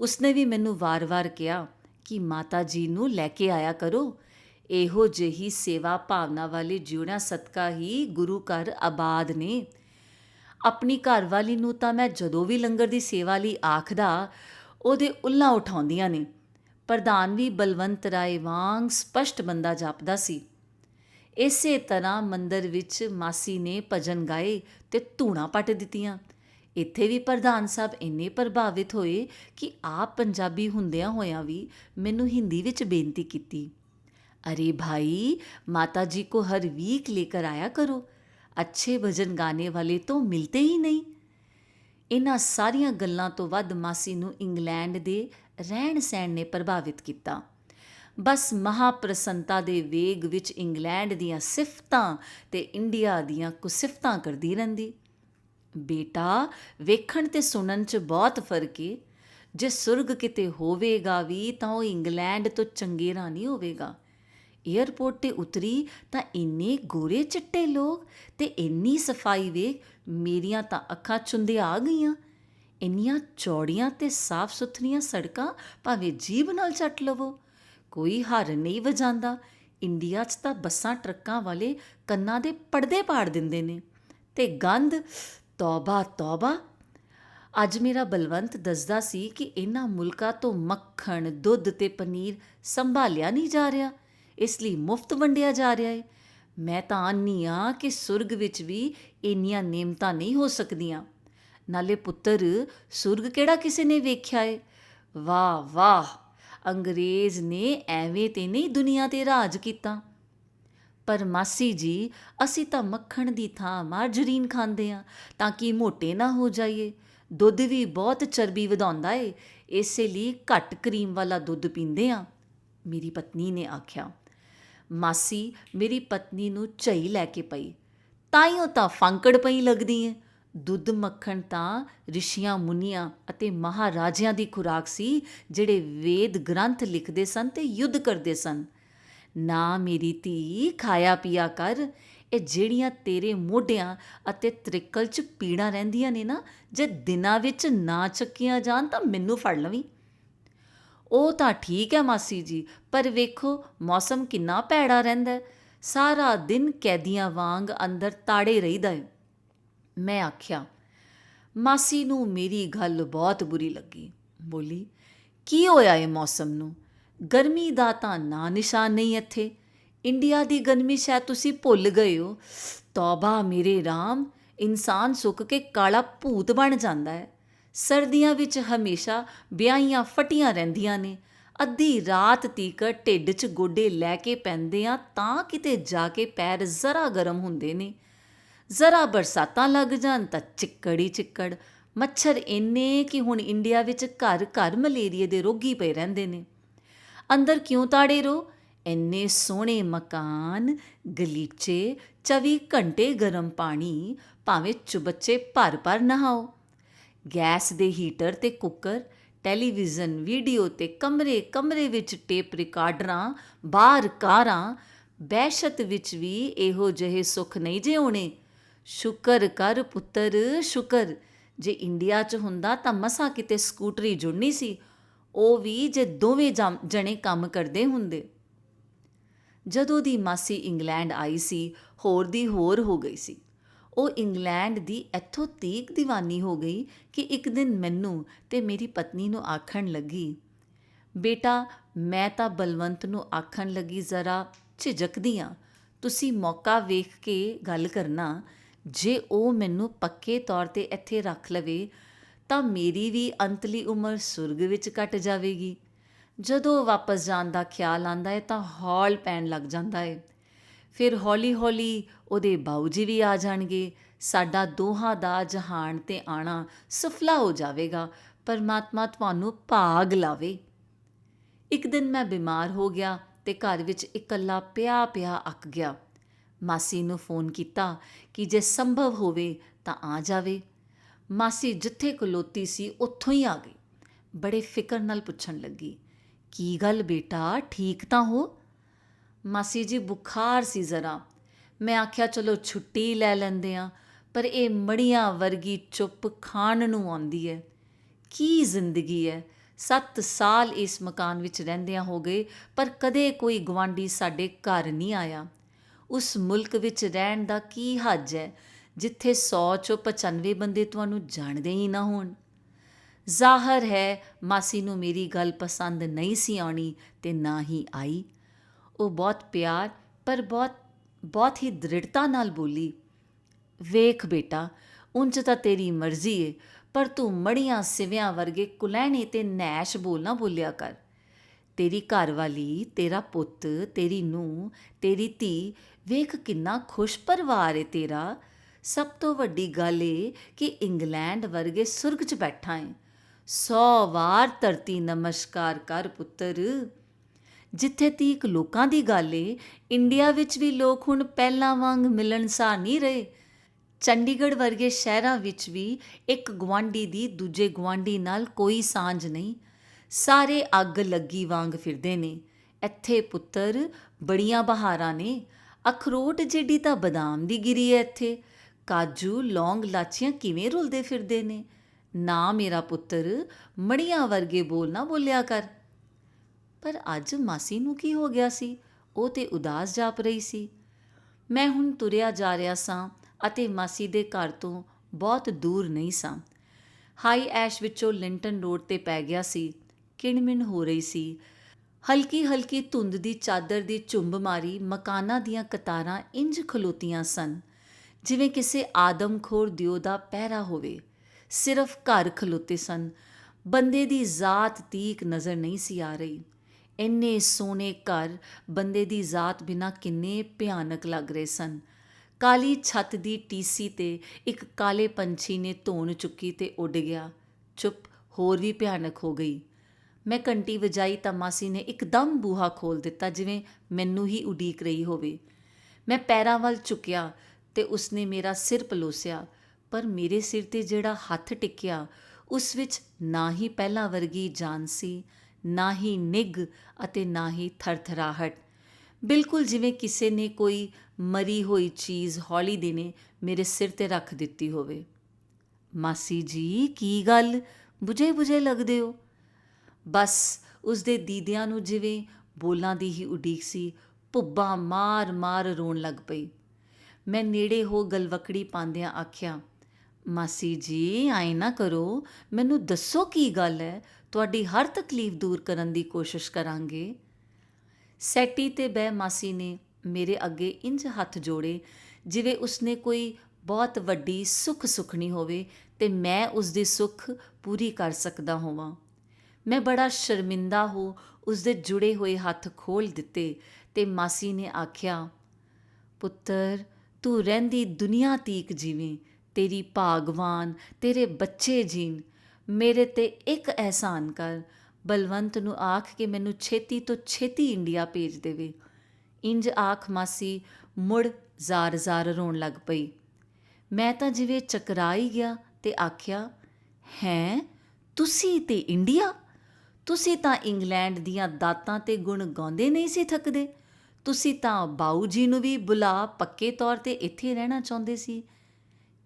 ਉਸਨੇ ਵੀ ਮੈਨੂੰ ਵਾਰ-ਵਾਰ ਕਿਹਾ ਕਿ ਮਾਤਾ ਜੀ ਨੂੰ ਲੈ ਕੇ ਆਇਆ ਕਰੋ। ਇਹੋ ਜਿਹੀ ਸੇਵਾ ਭਾਵਨਾ ਵਾਲੇ ਜਿਉਣਾ ਸਦਕਾ ਹੀ ਗੁਰੂ ਘਰ ਆਬਾਦ ਨੇ। ਆਪਣੀ ਘਰਵਾਲੀ ਨੂੰ ਤਾਂ ਮੈਂ ਜਦੋਂ ਵੀ ਲੰਗਰ ਦੀ ਸੇਵਾ ਲਈ ਆਖਦਾ, ਉਹਦੇ ਉੱਲਾ ਉਠਾਉਂਦੀਆਂ ਨੇ। ਪ੍ਰਧਾਨ ਵੀ ਬਲਵੰਤ ਰਾਏ ਵਾਂਗ ਸਪਸ਼ਟ ਬੰਦਾ ਜਾਪਦਾ ਸੀ। ਇਸੇ ਤਰ੍ਹਾਂ ਮੰਦਰ ਵਿੱਚ ਮਾਸੀ ਨੇ ਭਜਨ ਗਾਏ ਤੇ ਧੂਣਾ ਪੱਟ ਦਿੱਤੀਆਂ ਇੱਥੇ ਵੀ ਪ੍ਰਧਾਨ ਸਾਹਿਬ ਇੰਨੇ ਪ੍ਰਭਾਵਿਤ ਹੋਏ ਕਿ ਆਪ ਪੰਜਾਬੀ ਹੁੰਦਿਆਂ ਹੋਇਆਂ ਵੀ ਮੈਨੂੰ ਹਿੰਦੀ ਵਿੱਚ ਬੇਨਤੀ ਕੀਤੀ अरे भाई माता जी को हर वीक लेकर आया करो अच्छे भजन गाने वाले तो मिलते ही नहीं ਇਹਨਾਂ ਸਾਰੀਆਂ ਗੱਲਾਂ ਤੋਂ ਵੱਧ ਮਾਸੀ ਨੂੰ ਇੰਗਲੈਂਡ ਦੇ ਰਹਿਣ ਸਹਿਣ ਨੇ ਪ੍ਰਭਾਵਿਤ ਕੀਤਾ ਬਸ ਮਹਾਪ੍ਰਸੰਤਾ ਦੇ ਵੇਗ ਵਿੱਚ ਇੰਗਲੈਂਡ ਦੀਆਂ ਸਿਫਤਾਂ ਤੇ ਇੰਡੀਆ ਦੀਆਂ ਕੁਸਿਫਤਾਂ ਕਰਦੀ ਰਹਿੰਦੀ। ਬੇਟਾ, ਵੇਖਣ ਤੇ ਸੁਣਨ 'ਚ ਬਹੁਤ ਫ਼ਰਕ ਏ। ਜੇ ਸੁਰਗ ਕਿਤੇ ਹੋਵੇਗਾ ਵੀ, ਤਾਂ ਉਹ ਇੰਗਲੈਂਡ ਤੋਂ ਚੰਗੇਰਾ ਨਹੀਂ ਹੋਵੇਗਾ। ਏਅਰਪੋਰਟ ਤੇ ਉਤਰੀ ਤਾਂ ਇੰਨੇ ਗੋਰੇ ਚਿੱਟੇ ਲੋਕ ਤੇ ਇੰਨੀ ਸਫ਼ਾਈ ਵੇਖ, ਮੇਰੀਆਂ ਤਾਂ ਅੱਖਾਂ ਚੁੰਦੇ ਆ ਗਈਆਂ। ਇੰਨੀਆਂ ਚੌੜੀਆਂ ਤੇ ਸਾਫ਼ ਸੁਥਰੀਆਂ ਸੜਕਾਂ ਭਾਵੇਂ ਜੀਭ ਨਾਲ ਚੱਟ ਲਵੋ। ਕੋਈ ਹਰ ਨਹੀਂ ਵਜਾਂਦਾ। ਇੰਡੀਆ 'ਚ ਤਾਂ ਬੱਸਾਂ, ਟਰੱਕਾਂ ਵਾਲੇ ਕੰਨਾਂ ਦੇ ਪਰਦੇ ਪਾੜ ਦਿੰਦੇ ਨੇ। ਤੇ ਗੰਧ ਤੌਬਾ ਤੌਬਾ। ਅੱਜ ਮੇਰਾ ਬਲਵੰਤ ਦੱਸਦਾ ਸੀ ਕਿ ਇਹਨਾਂ ਮੁਲਕਾਂ ਤੋਂ ਮੱਖਣ, ਦੁੱਧ ਤੇ ਪਨੀਰ ਸੰਭਾਲਿਆ ਨਹੀਂ ਜਾ ਰਿਹਾ। ਇਸ ਲਈ ਮੁਫਤ ਵੰਡਿਆ ਜਾ ਰਿਹਾ ਹੈ ਮੈਂ ਤਾਂ ਆਨੀ ਆ ਕਿ ਸੁਰਗ ਵਿੱਚ ਵੀ ਇੰਨੀਆਂ ਨੇਮਤਾਂ ਨਹੀਂ ਹੋ ਸਕਦੀਆਂ। ਨਾਲੇ ਪੁੱਤਰ, ਸੁਰਗ ਕਿਹੜਾ ਕਿਸੇ ਨੇ ਵੇਖਿਆ ਏ? ਵਾਹ ਵਾਹ। ਅੰਗਰੇਜ਼ ਨੇ ਐਵੇਂ ਤੇ ਨਹੀਂ ਦੁਨੀਆ ਤੇ ਰਾਜ ਕੀਤਾ। ਪਰ ਮਾਸੀ ਜੀ, ਅਸੀਂ ਤਾਂ ਮੱਖਣ ਦੀ ਥਾਂ ਮਾਰਜਰੀਨ ਖਾਂਦੇ ਆ, ਤਾਂ ਕਿ ਮੋਟੇ ਨਾ ਹੋ ਜਾਈਏ। ਦੁੱਧ ਵੀ ਬਹੁਤ ਚਰਬੀ ਵਧਾਉਂਦਾ ਏ, ਇਸੇ ਲਈ ਘੱਟ ਕਰੀਮ ਵਾਲਾ ਦੁੱਧ ਪੀਂਦੇ ਆ, ਮੇਰੀ ਪਤਨੀ ਨੇ ਆਖਿਆ। ਮਾਸੀ, ਮੇਰੀ ਪਤਨੀ ਨੂੰ ਝਈ ਲੈ ਕੇ ਪਈ ਤਾਈਓ ਤਾਂ ਫਾਂਕੜ ਪਈ ਲੱਗਦੀ ਏ। ਦੁੱਧ ਮੱਖਣ ਤਾਂ ਰਿਸ਼ੀਆਂ, ਮੁਨੀਆਂ ਅਤੇ ਮਹਾਰਾਜਿਆਂ ਦੀ ਖੁਰਾਕ ਸੀ, ਜਿਹੜੇ ਵੇਦ ਗ੍ਰੰਥ ਲਿਖਦੇ ਸਨ ਤੇ ਯੁੱਧ ਕਰਦੇ ਸਨ। ਨਾ ਮੇਰੀ ਧੀ ਖਾਇਆ ਪੀਆ ਕਰ, ਇਹ ਜਿਹੜੀਆਂ ਤੇਰੇ ਮੋਢਿਆਂ ਅਤੇ ਤ੍ਰਿਕਲ 'ਚ ਪੀੜਾਂ ਰਹਿੰਦੀਆਂ ਨੇ ਨਾ, ਜੇ ਦਿਨਾਂ ਵਿੱਚ ਨਾ ਚੱਕੀਆਂ ਜਾਣ ਤਾਂ ਮੈਨੂੰ ਫੜ ਲਵੀਂ। ਉਹ ਤਾਂ ਠੀਕ ਹੈ ਮਾਸੀ ਜੀ, ਪਰ ਵੇਖੋ ਮੌਸਮ ਕਿੰਨਾ ਭੈੜਾ ਰਹਿੰਦਾ ਸਾਰਾ ਦਿਨ ਕੈਦੀਆਂ ਵਾਂਗ ਅੰਦਰ ਤਾੜੇ ਰਹੀਦਾ ਹੈ। ਮੈਂ ਆਖਿਆ, ਮਾਸੀ ਨੂੰ ਮੇਰੀ ਗੱਲ ਬਹੁਤ ਬੁਰੀ ਲੱਗੀ। ਬੋਲੀ, ਕੀ ਹੋਇਆ ਇਹ ਮੌਸਮ ਨੂੰ? ਗਰਮੀ ਦਾ ਤਾਂ ਨਾਂ ਨਿਸ਼ਾਨ ਨਹੀਂ ਇੱਥੇ। ਇੰਡੀਆ ਦੀ ਗਰਮੀ ਸ਼ਾਇਦ ਤੁਸੀਂ ਭੁੱਲ ਗਏ ਹੋ। ਤੌਬਾ ਮੇਰੇ RAM ਇਨਸਾਨ ਸੁੱਕ ਕੇ ਕਾਲਾ ਭੂਤ ਬਣ ਜਾਂਦਾ ਹੈ। ਸਰਦੀਆਂ ਵਿੱਚ ਹਮੇਸ਼ਾ ਵਿਆਹੀਆਂ ਫਟੀਆਂ ਰਹਿੰਦੀਆਂ ਨੇ। ਅੱਧੀ ਰਾਤ ਤੀਕਰ ਢਿੱਡ 'ਚ ਗੋਡੇ ਲੈ ਕੇ ਪੈਂਦੇ ਆ ਤਾਂ ਕਿਤੇ ਜਾ ਕੇ ਪੈਰ ਜ਼ਰਾ ਗਰਮ ਹੁੰਦੇ ਨੇ। ਜ਼ਰਾ ਬਰਸਾਤਾਂ ਲੱਗ ਜਾਣ ਤਾਂ ਚਿੱਕੜ ਹੀ ਚਿੱਕੜ। ਮੱਛਰ ਇੰਨੇ ਕਿ ਹੁਣ ਇੰਡੀਆ ਵਿੱਚ ਘਰ ਘਰ ਮਲੇਰੀਏ ਦੇ ਰੋਗੀ ਪਏ ਰਹਿੰਦੇ ਨੇ। ਅੰਦਰ ਕਿਉਂ ਤਾੜੇ ਰੋ? ਇੰਨੇ ਸੋਹਣੇ ਮਕਾਨ, ਗਲੀਚੇ 24 ਘੰਟੇ ਗਰਮ ਪਾਣੀ, ਭਾਵੇਂ ਚੁਬੱਚੇ ਭਰ ਭਰ ਨਹਾਓ। ਗੈਸ ਦੇ ਹੀਟਰ ਤੇ ਕੁੱਕਰ, ਟੈਲੀਵਿਜ਼ਨ, ਵੀਡੀਓ ਤੇ ਕਮਰੇ ਕਮਰੇ ਵਿੱਚ ਟੇਪ ਰਿਕਾਰਡਰਾਂ, ਬਾਹਰ ਕਾਰਾਂ। ਬਹਿਸ਼ਤ ਵਿੱਚ ਵੀ ਇਹੋ ਜਿਹੇ ਸੁੱਖ ਨਹੀਂ ਜੇ ਹੋਣੇ ਸ਼ੁਕਰ ਕਰ ਪੁੱਤਰ, ਸ਼ੁਕਰ। ਜੇ ਇੰਡੀਆ 'ਚ ਹੁੰਦਾ ਤਾਂ ਮਸਾਂ ਕਿਤੇ ਸਕੂਟਰੀ ਜੁੜਨੀ ਸੀ। ਉਹ ਵੀ ਜੇ ਦੋਵੇਂ ਜਮ- ਜਣੇ ਕੰਮ ਕਰਦੇ ਹੁੰਦੇ। ਜਦੋਂ ਦੀ ਮਾਸੀ ਇੰਗਲੈਂਡ ਆਈ ਸੀ, ਹੋਰ ਦੀ ਹੋਰ ਹੋ ਗਈ ਸੀ। ਉਹ ਇੰਗਲੈਂਡ ਦੀ ਇੱਥੋਂ ਤੀਕ ਦੀਵਾਨੀ ਹੋ ਗਈ ਕਿ ਇੱਕ ਦਿਨ ਮੈਨੂੰ ਤੇ ਮੇਰੀ ਪਤਨੀ ਨੂੰ ਆਖਣ ਲੱਗੀ, ਬੇਟਾ, ਮੈਂ ਤਾਂ ਬਲਵੰਤ ਨੂੰ ਆਖਣ ਲੱਗੀ ਜ਼ਰਾ ਝਿਜਕਦੀ ਹਾਂ ਤੁਸੀਂ ਮੌਕਾ ਵੇਖ ਕੇ ਗੱਲ ਕਰਨਾ। ਜੇ ਉਹ ਮੈਨੂੰ ਪੱਕੇ ਤੌਰ ਤੇ ਇੱਥੇ ਰੱਖ ਲਵੇ, ਤਾਂ ਮੇਰੀ ਵੀ ਅੰਤਲੀ ਉਮਰ ਸੁਰਗ ਵਿੱਚ ਕੱਟ ਜਾਵੇਗੀ। ਜਦੋਂ ਵਾਪਸ ਜਾਣ ਦਾ ਖਿਆਲ ਆਂਦਾ ਹੈ, ਤਾਂ ਹੌਲ ਪੈਣ ਲੱਗ ਜਾਂਦਾ ਹੈ। ਫਿਰ ਹੌਲੀ-ਹੌਲੀ ਉਹਦੇ ਬਾਊ ਜੀ ਵੀ ਆ ਜਾਣਗੇ। ਸਾਡਾ ਦੋਹਾਂ ਦਾ ਜਹਾਨ ਤੇ ਆਣਾ ਸੁਫਲਾ ਹੋ ਜਾਵੇਗਾ। ਪਰਮਾਤਮਾ ਤੁਹਾਨੂੰ ਭਾਗ ਲਾਵੇ। ਇੱਕ ਦਿਨ ਮੈਂ ਬਿਮਾਰ ਹੋ ਗਿਆ ਤੇ ਘਰ ਵਿੱਚ ਇਕੱਲਾ ਪਿਆ ਪਿਆ ਅੱਕ ਗਿਆ। ਮਾਸੀ ਨੂੰ ਫੋਨ ਕੀਤਾ ਕਿ ਜੇ ਸੰਭਵ ਹੋਵੇ ਤਾਂ ਆ ਜਾਵੇ। ਮਾਸੀ ਜਿੱਥੇ ਖਲੋਤੀ ਸੀ ਉੱਥੋਂ ਹੀ ਆ ਗਈ। ਬੜੇ ਫਿਕਰ ਨਾਲ ਪੁੱਛਣ ਲੱਗੀ, ਕੀ ਗੱਲ ਬੇਟਾ, ਠੀਕ ਤਾਂ ਹੋ? ਮਾਸੀ ਜੀ ਬੁਖਾਰ ਸੀ ਜ਼ਰਾ। ਮੈਂ ਆਖਿਆ, ਚਲੋ ਛੁੱਟੀ ਲੈ ਲੈਂਦੇ ਆ, ਪਰ ਇਹ ਮੜੀਆਂ ਵਰਗੀ ਚੁੱਪ ਖਾਣ ਨੂੰ ਆਉਂਦੀ ਹੈ ਕੀ ਜ਼ਿੰਦਗੀ ਹੈ 7 ਸਾਲ ਇਸ ਮਕਾਨ ਵਿੱਚ ਰਹਿੰਦਿਆਂ ਹੋ ਗਏ, ਪਰ ਕਦੇ ਕੋਈ ਗਵਾਂਢੀ ਸਾਡੇ ਘਰ ਨਹੀਂ ਆਇਆ। ਉਸ ਮੁਲਕ ਵਿੱਚ ਰਹਿਣ ਦਾ ਕੀ ਹੱਜ ਹੈ, ਜਿੱਥੇ 100 ਚੋਂ 95 ਬੰਦੇ ਤੁਹਾਨੂੰ ਜਾਣਦੇ ਹੀ ਨਾ ਹੋਣ। ਜ਼ਾਹਰ ਹੈ, ਮਾਸੀ ਨੂੰ ਮੇਰੀ ਗੱਲ ਪਸੰਦ ਨਹੀਂ ਸੀ ਆਉਣੀ ਤੇ ਨਾ ਹੀ ਆਈ। ਉਹ ਬਹੁਤ ਪਿਆਰ, ਪਰ ਬਹੁਤ ਬਹੁਤ ਹੀ ਦ੍ਰਿੜਤਾ ਨਾਲ ਬੋਲੀ, ਵੇਖ ਬੇਟਾ, ਉਂਝ ਤਾਂ ਤੇਰੀ ਮਰਜ਼ੀ ਏ, ਪਰ ਤੂੰ ਮੜੀਆਂ ਸਿਵਿਆਂ ਵਰਗੇ ਕੁਲੈਣੇ ਤੇ ਨੈਸ਼ ਬੋਲਣਾ ਬੋਲਿਆ ਕਰ। ਤੇਰੀ ਘਰਵਾਲੀ, ਤੇਰਾ ਪੁੱਤ, ਤੇਰੀ ਨੂੰ ਤੇਰੀ ਧੀ ਵੇਖ ਕਿੰਨਾ ਖੁਸ਼ ਪਰਿਵਾਰ ਏ ਤੇਰਾ। ਸਭ ਤੋਂ ਵੱਡੀ ਗੱਲ ਏ ਕਿ ਇੰਗਲੈਂਡ ਵਰਗੇ ਸੁਰਗ 'ਚ ਬੈਠਾ ਏ। ਸੌ ਵਾਰ ਧਰਤੀ ਨਮਸਕਾਰ ਕਰ ਪੁੱਤਰ। ਜਿੱਥੇ ਤੀਕ ਲੋਕਾਂ ਦੀ ਗੱਲ ਏ, ਇੰਡੀਆ ਵਿੱਚ ਵੀ ਲੋਕ ਹੁਣ ਪਹਿਲਾਂ ਵਾਂਗ ਮਿਲਣਸਾਰ ਨਹੀਂ ਰਹੇ। ਚੰਡੀਗੜ੍ਹ ਵਰਗੇ ਸ਼ਹਿਰਾਂ ਵਿੱਚ ਵੀ ਇੱਕ ਗਵਾਂਢੀ ਦੀ ਦੂਜੇ ਗਵਾਂਢੀ ਨਾਲ ਕੋਈ ਸਾਂਝ ਨਹੀਂ। ਸਾਰੇ ਅੱਗ ਲੱਗੀ ਵਾਂਗ ਫਿਰਦੇ ਨੇ। ਇੱਥੇ ਪੁੱਤਰ ਬੜੀਆਂ ਬਹਾਰਾਂ ਨੇ। ਅਖਰੋਟ ਜਿਹੜੀ ਤਾਂ ਬਦਾਮ ਦੀ ਗਿਰੀ ਹੈ ਇੱਥੇ। ਕਾਜੂ, ਲੌਂਗ, ਲਾਚੀਆਂ ਕਿਵੇਂ ਰੁਲਦੇ ਫਿਰਦੇ ਨੇ? ਨਾ ਮੇਰਾ ਪੁੱਤਰ ਮੜੀਆਂ ਵਰਗੇ ਬੋਲ ਨਾ ਬੋਲਿਆ ਕਰ। ਪਰ ਅੱਜ ਮਾਸੀ ਨੂੰ ਕੀ ਹੋ ਗਿਆ ਸੀ? ਉਹ ਤੇ ਉਦਾਸ ਜਾਪ ਰਹੀ ਸੀ। ਮੈਂ ਹੁਣ ਤੁਰਿਆ ਜਾ ਰਿਹਾ ਸਾਂ ਅਤੇ ਮਾਸੀ ਦੇ ਘਰ ਤੋਂ ਬਹੁਤ ਦੂਰ ਨਹੀਂ ਸਾਂ। ਹਾਈ ਐਸ਼ ਵਿੱਚੋਂ ਲਿੰਟਨ ਰੋਡ ਤੇ ਪੈ ਗਿਆ ਸੀ। ਕਿਣਮਿਣ ਹੋ ਰਹੀ ਸੀ। ਹਲਕੀ ਹਲਕੀ ਧੁੰਦ ਦੀ ਚਾਦਰ ਦੀ ਚੁੰਬ ਮਾਰੀ ਮਕਾਨਾਂ ਦੀਆਂ ਕਤਾਰਾਂ ਇੰਜ ਖਲੋਤੀਆਂ ਸਨ, ਜਿਵੇਂ ਕਿਸੇ ਆਦਮਖੋਰ ਦਿਓ ਦਾ ਪਹਿਰਾ ਹੋਵੇ। ਸਿਰਫ ਘਰ ਖਲੋਤੇ ਸਨ। ਬੰਦੇ ਦੀ ਜ਼ਾਤ ਤੀਕ ਨਜ਼ਰ ਨਹੀਂ ਸੀ ਆ ਰਹੀ। ਇੰਨੇ ਸੋਹਣੇ ਘਰ ਬੰਦੇ ਦੀ ਜ਼ਾਤ ਬਿਨਾ ਕਿੰਨੇ ਭਿਆਨਕ ਲੱਗ ਰਹੇ ਸਨ। ਕਾਲੀ ਛੱਤ ਦੀ ਟੀਸੀ ਤੇ ਇੱਕ ਕਾਲੇ ਪੰਛੀ ਨੇ ਧੋਣ ਚੁੱਕੀ ਤੇ ਉੱਡ ਗਿਆ। ਚੁੱਪ, ਹੋਰ ਵੀ ਭਿਆਨਕ ਹੋ ਗਈ। ਮੈਂ ਘੰਟੀ ਵਜਾਈ ਤਾਂ ਮਾਸੀ ਨੇ ਇੱਕਦਮ ਬੂਹਾ ਖੋਲ ਦਿੱਤਾ, ਜਿਵੇਂ ਮੈਨੂੰ ਹੀ ਉਡੀਕ ਰਹੀ ਹੋਵੇ। ਮੈਂ ਪੈਰਾਂ ਵੱਲ ਝੁਕਿਆ ਤੇ ਉਸਨੇ ਮੇਰਾ ਸਿਰ ਪਲੋਸਿਆ, ਪਰ ਮੇਰੇ ਸਿਰ ਤੇ ਜਿਹੜਾ ਹੱਥ ਟਿਕਿਆ, ਉਸ ਵਿੱਚ ਨਾ ਹੀ ਪਹਿਲਾਂ ਵਰਗੀ ਜਾਨ ਸੀ, ਨਾ ਹੀ ਨਿੱਘ ਅਤੇ ਨਾ ਹੀ ਥਰਥਰਾਹਟ। ਬਿਲਕੁਲ ਜਿਵੇਂ ਕਿਸੇ ਨੇ ਕੋਈ ਮਰੀ ਹੋਈ ਚੀਜ਼ ਹੌਲੀ ਦਿਨੇ ਮੇਰੇ ਸਿਰ ਤੇ ਰੱਖ ਦਿੱਤੀ ਹੋਵੇ। ਮਾਸੀ ਜੀ, ਕੀ ਗੱਲ? ਬੁਝੇ ਬੁਝੇ ਲੱਗਦੇ ਹੋ? ਬਸ ਉਸ ਦੇ ਦੀਦਿਆਂ ਨੂੰ ਜਿਵੇਂ ਬੋਲਾਂ ਦੀ ਹੀ ਉਡੀਕ ਸੀ, ਭੁੱਬਾਂ ਮਾਰ-ਮਾਰ ਰੋਣ ਲੱਗ ਪਈ। ਮੈਂ ਨੇੜੇ ਹੋ ਗਲਵਕੜੀ ਪਾਉਂਦਿਆਂ ਆਖਿਆ, ਮਾਸੀ ਜੀ ਆਏ ਨਾ ਕਰੋ, ਮੈਨੂੰ ਦੱਸੋ ਕੀ ਗੱਲ ਹੈ, ਤੁਹਾਡੀ ਹਰ ਤਕਲੀਫ ਦੂਰ ਕਰਨ ਦੀ ਕੋਸ਼ਿਸ਼ ਕਰਾਂਗੇ। ਸੈਟੀ ਤੇ ਬਹਿ ਮਾਸੀ ਨੇ ਮੇਰੇ ਅੱਗੇ ਇੰਜ ਹੱਥ ਜੋੜੇ, ਜਿਵੇਂ ਉਸਨੇ ਕੋਈ ਬਹੁਤ ਵੱਡੀ ਸੁੱਖ ਸੁਖਣੀ ਹੋਵੇ ਤੇ ਮੈਂ ਉਸ ਦੀ ਸੁੱਖ ਪੂਰੀ ਕਰ ਸਕਦਾ ਹੋਵਾਂ। ਮੈਂ ਬੜਾ ਸ਼ਰਮਿੰਦਾ ਹੋ ਉਸ ਦੇ ਜੁੜੇ ਹੋਏ ਹੱਥ ਖੋਲ ਦਿੱਤੇ ਤੇ ਮਾਸੀ ਨੇ ਆਖਿਆ, ਪੁੱਤਰ, ਤੂੰ ਰਹਿੰਦੀ ਦੁਨੀਆ ਤੀਕ ਜੀਵੇਂ, ਤੇਰੀ ਭਾਗਵਾਨ, ਤੇਰੇ ਬੱਚੇ ਜੀਨ ਮੇਰੇ ਤੇ ਇੱਕ ਅਹਿਸਾਨ ਕਰ, ਬਲਵੰਤ ਨੂੰ ਆਖ ਕੇ ਮੈਨੂੰ ਛੇਤੀ ਤੋਂ ਛੇਤੀ ਇੰਡੀਆ ਭੇਜ ਦੇਵੇ। ਇੰਜ ਆਖ ਮਾਸੀ ਮੁੜ ਜ਼ਾਰ-ਜ਼ਾਰ ਰੋਣ ਲੱਗ ਪਈ। ਮੈਂ ਤਾਂ ਜਿਵੇਂ ਚਕਰਾ ਹੀ ਗਿਆ ਤੇ ਆਖਿਆ, ਹੈਂ, ਤੁਸੀਂ ਤੇ ਇੰਡੀਆ ਤੁਸੀਂ ਤਾਂ ਇੰਗਲੈਂਡ ਦੀਆਂ ਦਾਤਾਂ ਤੇ ਗੁਣ ਗਾਉਂਦੇ ਨਹੀਂ ਸੀ ਥੱਕਦੇ। ਤੁਸੀਂ ਤਾਂ ਬਾਊ ਜੀ ਨੂੰ ਵੀ ਬੁਲਾ ਪੱਕੇ ਤੌਰ ਤੇ ਇੱਥੇ ਰਹਿਣਾ ਚਾਹੁੰਦੇ ਸੀ।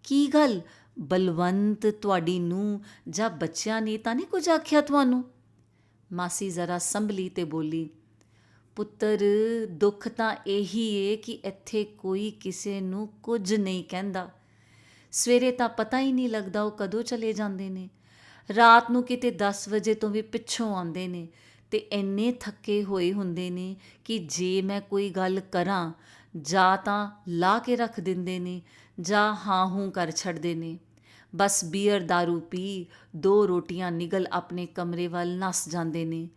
ਕੀ ਗੱਲ? ਬਲਵੰਤ ਤੁਹਾਡੀ ਨੂੰ ਜਾਂ ਬੱਚਿਆਂ ਨੇ ਤਾਂ ਨਹੀਂ ਕੁਝ ਆਖਿਆ ਤੁਹਾਨੂੰ? ਮਾਸੀ ਜ਼ਰਾ ਸੰਭਲੀ ਤੇ ਬੋਲੀ, ਪੁੱਤਰ, ਦੁੱਖ ਤਾਂ ਇਹੀ ਏ ਕਿ ਇੱਥੇ ਕੋਈ ਕਿਸੇ ਨੂੰ ਕੁਝ ਨਹੀਂ ਕਹਿੰਦਾ। ਸਵੇਰੇ ਤਾਂ ਪਤਾ ਹੀ ਨਹੀਂ ਲੱਗਦਾ ਉਹ ਕਦੋਂ ਚਲੇ ਜਾਂਦੇ ਨੇ। ਰਾਤ ਨੂੰ ਕਿਤੇ 10 ਵਜੇ ਤੋਂ ਵੀ ਪਿੱਛੋਂ ਆਉਂਦੇ ਨੇ ਤੇ ਇੰਨੇ ਥੱਕੇ ਹੋਏ ਹੁੰਦੇ ਨੇ ਕਿ ਜੇ ਮੈਂ ਕੋਈ ਗੱਲ ਕਰਾਂ, ਜਾਂ ਤਾਂ ਲਾ ਕੇ ਰੱਖ ਦਿੰਦੇ ਨੇ, ਜਾਂ ਹਾਂ ਹੂੰ ਕਰ ਛੱਡਦੇ ਨੇ। ਬਸ ਬੀਅਰ, दारू ਪੀ, ਦੋ ਰੋਟੀਆਂ ਨਿਗਲ ਆਪਣੇ ਕਮਰੇ ਵੱਲ ਨਸ ਜਾਂਦੇ ਨੇ।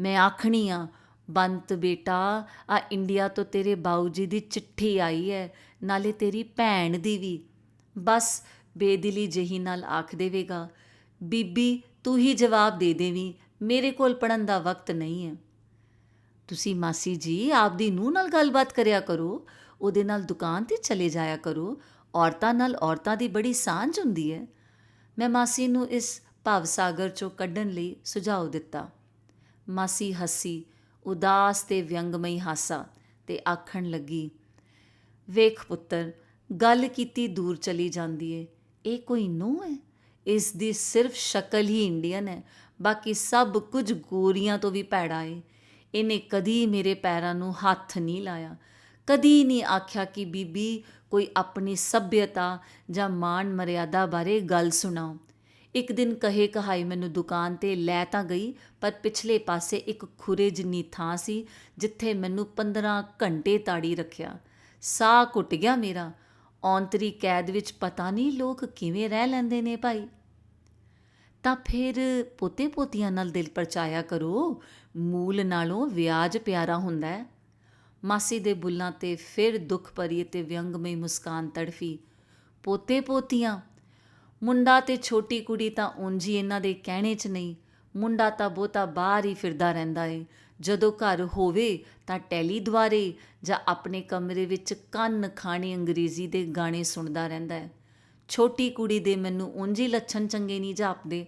ਮੈਂ ਆਖਣੀ ਆ, ਬੰਤ ਬੇਟਾ, ਆ ਇੰਡੀਆ ਤੋਂ ਤੇਰੇ ਬਾਊ ਜੀ ਦੀ ਚਿੱਠੀ ਆਈ ਹੈ ਨਾਲੇ ਤੇਰੀ ਭੈਣ ਦੀ ਵੀ। ਬਸ ਬੇਦਿਲੀ ਜਹੀ ਨਾਲ ਆਖ ਦੇਵੇਗਾ। ਬੀਬੀ, ਤੂੰ ਹੀ ਜਵਾਬ ਦੇ ਦੇਵੀਂ, ਮੇਰੇ ਕੋਲ ਪੜਨ ਦਾ ਵਕਤ ਨਹੀਂ ਹੈ। ਤੁਸੀਂ ਮਾਸੀ ਜੀ ਆਪਦੀ ਨੂੰਹ ਨਾਲ ਗੱਲਬਾਤ ਕਰਿਆ ਕਰੋ, ਉਹਦੇ ਨਾਲ ਦੁਕਾਨ ਤੇ ਚਲੇ ਜਾਇਆ ਕਰੋ, ਔਰਤਾਂ ਨਾਲ ਔਰਤਾਂ ਦੀ ਬੜੀ ਸਾਂਝ ਹੁੰਦੀ ਹੈ। ਮੈਂ ਮਾਸੀ ਨੂੰ ਇਸ ਭਾਵ ਸਾਗਰ ਚੋਂ ਕੱਢਣ ਲਈ ਸੁਝਾਅ ਦਿੱਤਾ। ਮਾਸੀ ਹੱਸੀ, ਉਦਾਸ ਤੇ ਵਿਅੰਗਮਈ ਹਾਸਾ ਤੇ ਆਖਣ ਲੱਗੀ, ਵੇਖ ਪੁੱਤਰ, ਗੱਲ ਕੀਤੀ ਦੂਰ ਚਲੀ ਜਾਂਦੀ ਏ, ਇਹ ਕੋਈ ਨੂੰਹ ਹੈ? ਇਸ ਦੀ ਸਿਰਫ ਸ਼ਕਲ ਹੀ ਇੰਡੀਅਨ ਹੈ। ਬਾਕੀ ਸਭ ਕੁਝ ਗੋਰੀਆਂ ਤੋਂ ਵੀ ਭੈੜਾ ਏ। ਇਹਨੇ ਕਦੀ ਮੇਰੇ ਪੈਰਾਂ ਨੂੰ ਹੱਥ ਨਹੀਂ ਲਾਇਆ। ਕਦੀ ਨਹੀਂ ਆਖਿਆ ਕਿ ਬੀਬੀ, ਕੋਈ ਆਪਣੀ ਸਭਿਅਤਾ ਜਾਂ ਮਾਣ ਮਰਿਆਦਾ ਬਾਰੇ ਗੱਲ ਸੁਣਾਓ। ਇੱਕ ਦਿਨ ਕਹੇ ਕਹਾਈ ਮੈਨੂੰ ਦੁਕਾਨ ਤੇ ਲੈ ਤਾਂ ਗਈ, ਪਰ ਪਿਛਲੇ ਪਾਸੇ ਇੱਕ ਖੁਰੇ ਜਿੰਨੀ ਥਾਂ ਸੀ, ਜਿੱਥੇ ਮੈਨੂੰ 15 ਘੰਟੇ ਤਾੜੀ ਰੱਖਿਆ। ਸਾਹ ਘੁੱਟ ਗਿਆ ਮੇਰਾ। ਔਂਤਰੀ ਕੈਦ ਵਿੱਚ ਪਤਾ ਨਹੀਂ ਲੋਕ ਕਿਵੇਂ ਰਹਿ ਲੈਂਦੇ ਨੇ ਭਾਈ। ਤਾਂ ਫਿਰ ਪੋਤੇ ਪੋਤੀਆਂ ਨਾਲ ਦਿਲ ਪਰਚਾਇਆ ਕਰੋ। ਮੂਲ ਨਾਲੋਂ ਵਿਆਜ ਪਿਆਰਾ ਹੁੰਦਾ ਹੈ। ਮਾਸੀ ਦੇ ਬੁੱਲਾਂ ਤੇ ਫਿਰ ਦੁੱਖ ਭਰੀ ਤੇ ਵਿਅੰਗਮਈ ਮੁਸਕਾਨ ਤੜਫੀ। ਪੋਤੇ ਪੋਤੀਆਂ ਮੁੰਡਾ ਤੇ ਛੋਟੀ ਕੁੜੀ ਤਾਂ ਉਂਝੀ ਇਹਨਾਂ ਦੇ ਕਹਿਣੇ 'ਚ ਨਹੀਂ। ਮੁੰਡਾ ਤਾਂ ਬਹੁਤਾ ਬਾਹਰ ਹੀ ਫਿਰਦਾ ਰਹਿੰਦਾ ਏ। ਜਦੋਂ ਘਰ ਹੋਵੇ ਤਾਂ ਟੈਲੀ ਦੁਆਰੇ ਜਾਂ ਆਪਣੇ ਕਮਰੇ ਵਿੱਚ ਕੰਨ ਖਾਣੀ ਅੰਗਰੇਜ਼ੀ ਦੇ ਗਾਣੇ ਸੁਣਦਾ ਰਹਿੰਦਾ ਹੈ। ਛੋਟੀ ਕੁੜੀ ਦੇ ਮੈਨੂੰ ਉਂਝ ਹੀ ਲੱਛਣ ਚੰਗੇ ਨਹੀਂ ਜਾਪਦੇ।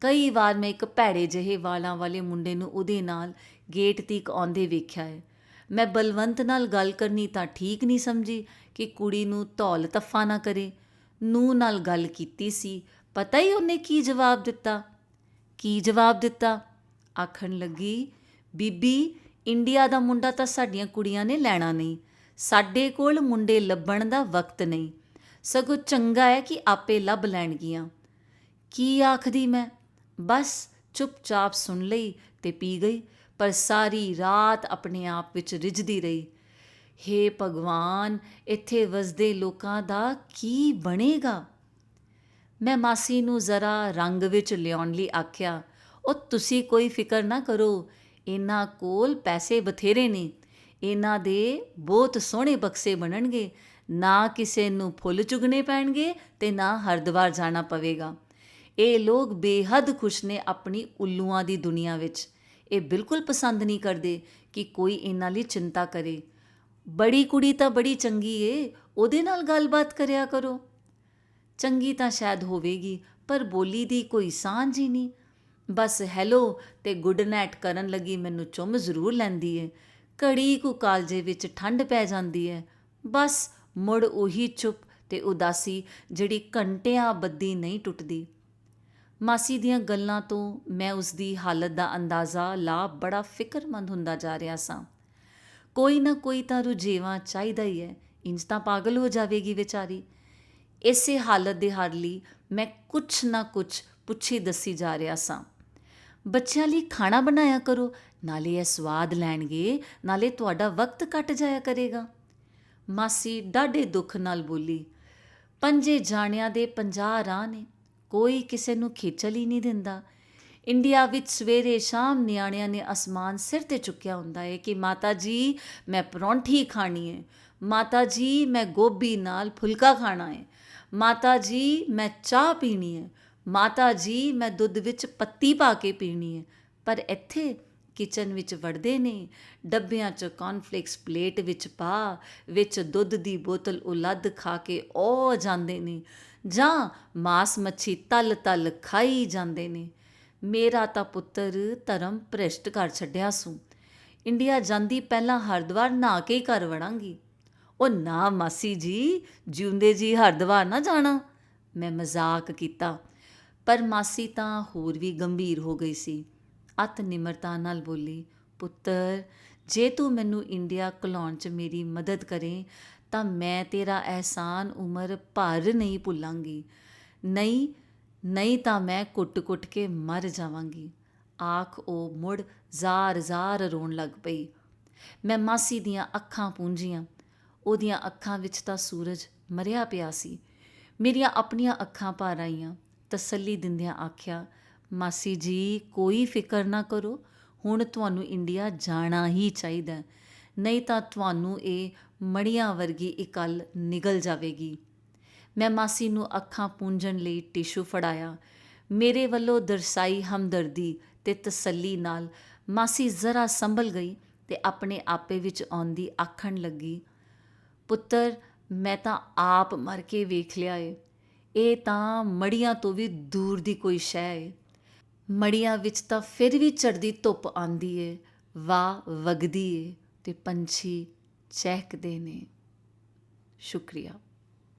ਕਈ ਵਾਰ ਮੈਂ ਇੱਕ ਭੈੜੇ ਜਿਹੇ ਵਾਲਾਂ ਵਾਲੇ ਮੁੰਡੇ ਨੂੰ ਉਹਦੇ ਨਾਲ ਗੇਟ ਤੀਕ ਆਉਂਦੇ ਵੇਖਿਆ ਹੈ। ਮੈਂ ਬਲਵੰਤ ਨਾਲ ਗੱਲ ਕਰਨੀ ਤਾਂ ਠੀਕ ਨਹੀਂ ਸਮਝੀ ਕਿ ਕੁੜੀ ਨੂੰ ਧੌਲ ਤੱਫਾ ਨਾ ਕਰੇ। ਨੂੰ ਨਾਲ ਗੱਲ ਕੀਤੀ ਸੀ। ਪਤਾ ਹੀ ਉਹਨੇ ਕੀ ਜਵਾਬ ਦਿੱਤਾ? ਕੀ ਜਵਾਬ ਦਿੱਤਾ? ਆਖਣ ਲੱਗੀ, ਬੀਬੀ, ਇੰਡੀਆ ਦਾ ਮੁੰਡਾ ਤਾਂ ਸਾਡੀਆਂ ਕੁੜੀਆਂ ਨੇ ਲੈਣਾ ਨਹੀਂ। ਸਾਡੇ ਕੋਲ ਮੁੰਡੇ ਲੱਭਣ ਦਾ ਵਕਤ ਨਹੀਂ। ਸਗੋਂ ਚੰਗਾ ਹੈ ਕਿ ਆਪੇ ਲੱਭ ਲੈਣਗੀਆਂ। ਕੀ ਆਖਦੀ ਮੈਂ? ਬਸ ਚੁੱਪਚਾਪ ਸੁਣ ਲਈ ਤੇ ਪੀ ਗਈ, ਪਰ ਸਾਰੀ ਰਾਤ ਆਪਣੇ ਆਪ ਵਿੱਚ ਰਿੱਝਦੀ ਰਹੀ। ਹੇ ਭਗਵਾਨ, ਇੱਥੇ ਵਸਦੇ ਲੋਕਾਂ ਦਾ ਕੀ ਬਣੇਗਾ? ਮੈਂ ਮਾਸੀ ਨੂੰ ਜ਼ਰਾ ਰੰਗ ਵਿੱਚ ਲਿਆਉਣ ਲਈ ਆਖਿਆ, ਉਹ ਤੁਸੀਂ ਕੋਈ ਫਿਕਰ ਨਾ ਕਰੋ, ਇਹਨਾਂ ਕੋਲ ਪੈਸੇ ਬਥੇਰੇ ਨੇ। ਇਹਨਾਂ ਦੇ ਬਹੁਤ ਸੋਹਣੇ ਬਕਸੇ ਬਣਨਗੇ। ਨਾ ਕਿਸੇ ਨੂੰ ਫੁੱਲ ਚੁਗਣੇ ਪੈਣਗੇ ਤੇ ਨਾ ਹਰਦਵਾਰ ਜਾਣਾ ਪਵੇਗਾ। ਇਹ ਲੋਕ ਬੇਹੱਦ ਖੁਸ਼ ਨੇ ਆਪਣੀ ਉੱਲੂਆਂ ਦੀ ਦੁਨੀਆ ਵਿੱਚ। ਇਹ ਬਿਲਕੁਲ ਪਸੰਦ ਨਹੀਂ ਕਰਦੇ ਕਿ ਕੋਈ ਇਹਨਾਂ ਲਈ ਚਿੰਤਾ ਕਰੇ। ਬੜੀ ਕੁੜੀ ਤਾਂ ਬੜੀ ਚੰਗੀ ਏ, ਉਹਦੇ ਨਾਲ ਗੱਲਬਾਤ ਕਰਿਆ ਕਰੋ। ਚੰਗੀ ਤਾਂ ਸ਼ਾਇਦ ਹੋਵੇਗੀ, ਪਰ ਬੋਲੀ ਦੀ ਕੋਈ ਸਾਂਝ ਹੀ ਨਹੀਂ। ਬਸ ਹੈਲੋ ਤੇ ਗੁੱਡ ਨਾਈਟ ਕਰਨ ਲੱਗੀ ਮੈਨੂੰ ਚੁੰਮ ਜ਼ਰੂਰ ਲੈਂਦੀ ਏ। ਘੜੀ ਕੁ ਕਾਲਜੇ ਵਿੱਚ ਠੰਡ ਪੈ ਜਾਂਦੀ ਹੈ ਬਸ ਮੁੜ ਉਹੀ ਚੁੱਪ ਤੇ ਉਦਾਸੀ ਜਿਹੜੀ ਘੰਟਿਆਂ ਬੱਦੀ ਨਹੀਂ ਟੁੱਟਦੀ। ਮਾਸੀ ਦੀਆਂ ਗੱਲਾਂ ਤੋਂ ਮੈਂ ਉਸ ਦੀ ਹਾਲਤ ਦਾ ਅੰਦਾਜ਼ਾ ਲਾ ਬੜਾ ਫਿਕਰਮੰਦ ਹੁੰਦਾ ਜਾ ਰਿਹਾ ਸਾਂ। ਕੋਈ ਨਾ ਕੋਈ ਤਾਂ ਰੁਝੇਵਾਂ ਚਾਹੀਦਾ ਹੀ ਹੈ। ਇੰਜ ਤਾਂ ਪਾਗਲ ਹੋ ਜਾਵੇਗੀ ਵਿਚਾਰੀ। ਇਸੇ ਹਾਲਤ ਦੇ ਹਰ ਲਈ ਮੈਂ ਕੁਛ ਨਾ ਕੁਛ ਪੁੱਛੀ ਦੱਸੀ ਜਾ ਰਿਹਾ ਸਾਂ। ਬੱਚਿਆਂ ਲਈ ਖਾਣਾ ਬਣਾਇਆ ਕਰੋ, ਨਾਲੇ ਇਹ ਸਵਾਦ ਲੈਣਗੇ, ਨਾਲੇ ਤੁਹਾਡਾ ਵਕਤ ਕੱਟ ਜਾਇਆ ਕਰੇਗਾ। ਮਾਸੀ ਡਾਢੇ ਦੁੱਖ ਨਾਲ ਬੋਲੀ, ਪੰਜੇ ਜਾਣਿਆਂ ਦੇ 50 ਰਾਹ ਨੇ, ਕੋਈ ਕਿਸੇ ਨੂੰ ਖੇਚਲ ਹੀ ਨਹੀਂ ਦਿੰਦਾ। ਇੰਡੀਆ ਵਿੱਚ ਸਵੇਰੇ ਸ਼ਾਮ ਨਿਆਣਿਆਂ ਨੇ ਅਸਮਾਨ ਸਿਰ ਤੇ ਚੁੱਕਿਆ ਹੁੰਦਾ ਹੈ ਕਿ ਮਾਤਾ ਜੀ, ਮੈਂ ਪਰੌਂਠੀ ਖਾਣੀ ਹੈ ਮਾਤਾ ਜੀ, ਮੈਂ ਗੋਭੀ ਨਾਲ ਫੁਲਕਾ ਖਾਣਾ ਹੈ ਮਾਤਾ ਜੀ, ਮੈਂ ਚਾਹ ਪੀਣੀ ਹੈ ਮਾਤਾ ਜੀ, ਮੈਂ ਦੁੱਧ ਵਿੱਚ ਪੱਤੀ ਪਾ ਕੇ ਪੀਣੀ ਹੈ ਪਰ ਇੱਥੇ ਕਿਚਨ ਵਿੱਚ ਵੜਦੇ ਨੇ, ਡੱਬਿਆਂ 'ਚ ਕੌਨਫਲੇਕਸ ਪਲੇਟ ਵਿੱਚ ਪਾ, ਵਿੱਚ ਦੁੱਧ ਦੀ ਬੋਤਲ ਉਲੱਦ ਖਾ ਕੇ ਉਹ ਜਾਂਦੇ ਨੇ, ਜਾਂ ਮਾਸ ਮੱਛੀ ਤਲ ਤਲ ਖਾਈ ਜਾਂਦੇ ਨੇ। ਮੇਰਾ ਤਾਂ ਪੁੱਤਰ ਧਰਮ ਭ੍ਰਿਸ਼ਟ ਕਰ ਛੱਡਿਆ ਸੂ। ਇੰਡੀਆ ਜਾਂਦੀ ਪਹਿਲਾਂ ਹਰਿਦੁਆਰ ਨਹਾ ਕੇ ਹੀ ਘਰ ਵੜਾਂਗੀ। ਉਹ ਨਾ ਮਾਸੀ ਜੀ, ਜਿਉਂਦੇ ਜੀ ਹਰਿਦੁਆਰ ਨਾ ਜਾਣਾ। ਮੈਂ ਮਜ਼ਾਕ ਕੀਤਾ। ਪਰ ਮਾਸੀ ਤਾਂ ਹੋਰ ਵੀ ਗੰਭੀਰ ਹੋ ਗਈ ਸੀ। ਅਤ ਨਿਮਰਤਾ ਨਾਲ ਬੋਲੀ, ਪੁੱਤਰ, ਜੇ ਤੂੰ ਮੈਨੂੰ ਇੰਡੀਆ ਘਲਾਉਣ 'ਚ ਮੇਰੀ ਮਦਦ ਕਰੇ, ਤਾਂ ਮੈਂ ਤੇਰਾ ਅਹਿਸਾਨ ਉਮਰ ਭਰ ਨਹੀਂ ਭੁੱਲਾਂਗੀ। ਨਹੀਂ ਨਹੀਂ ਤਾਂ ਮੈਂ ਕੁੱਟ-ਕੁੱਟ ਕੇ ਮਰ ਜਾਵਾਂਗੀ। ਆਖ ਉਹ ਮੁੜ ਜ਼ਾਰ-ਜ਼ਾਰ ਰੋਣ ਲੱਗ ਪਈ। ਮੈਂ ਮਾਸੀ ਦੀਆਂ ਅੱਖਾਂ ਪੂੰਝੀਆਂ। ਉਹਦੀਆਂ ਅੱਖਾਂ ਵਿੱਚ ਤਾਂ ਸੂਰਜ ਮਰਿਆ ਪਿਆ ਸੀ। ਮੇਰੀਆਂ ਆਪਣੀਆਂ ਅੱਖਾਂ ਭਰ ਆਈਆਂ। ਤਸੱਲੀ ਦਿੰਦਿਆਂ ਆਖਿਆ ਮਾਸੀ ਜੀ, ਕੋਈ ਫਿਕਰ ਨਾ ਕਰੋ। ਹੁਣ ਤੁਹਾਨੂੰ ਇੰਡੀਆ ਜਾਣਾ ਹੀ ਚਾਹੀਦਾ ਨਹੀਂ ਤਾਂ ਤੁਹਾਨੂੰ ਇਹ ਮੜੀਆਂ ਵਰਗੀ ਇਕੱਲ ਨਿਗਲ ਜਾਵੇਗੀ। ਮੈਂ ਮਾਸੀ ਨੂੰ ਅੱਖਾਂ ਪੂੰਝਣ ਲਈ ਟਿਸ਼ੂ ਫੜਾਇਆ। ਮੇਰੇ ਵੱਲੋਂ ਦਰਸਾਈ ਹਮਦਰਦੀ ਤੇ ਤਸੱਲੀ ਨਾਲ ਮਾਸੀ ਜ਼ਰਾ ਸੰਭਲ ਗਈ ਤੇ ਆਪਣੇ ਆਪੇ ਵਿੱਚ ਆਉਂਦੀ ਆਖਣ ਲੱਗੀ, ਪੁੱਤਰ, ਮੈਂ ਤਾਂ ਆਪ ਮਰ ਕੇ ਵੇਖ ਲਿਆ ਏ। ਇਹ ਤਾਂ ਮੜੀਆਂ ਤੋਂ ਵੀ ਦੂਰ ਦੀ ਕੋਈ ਸ਼ੈ ਏ। ਮੜੀਆਂ ਵਿੱਚ ਤਾਂ ਫਿਰ ਵੀ ਚੜਦੀ ਧੁੱਪ ਆਂਦੀ ਏ, ਵਾਹ ਵਗਦੀ ਏ ਤੇ ਪੰਛੀ ਚਹਿਕਦੇ ਨੇ। ਸ਼ੁਕਰੀਆ।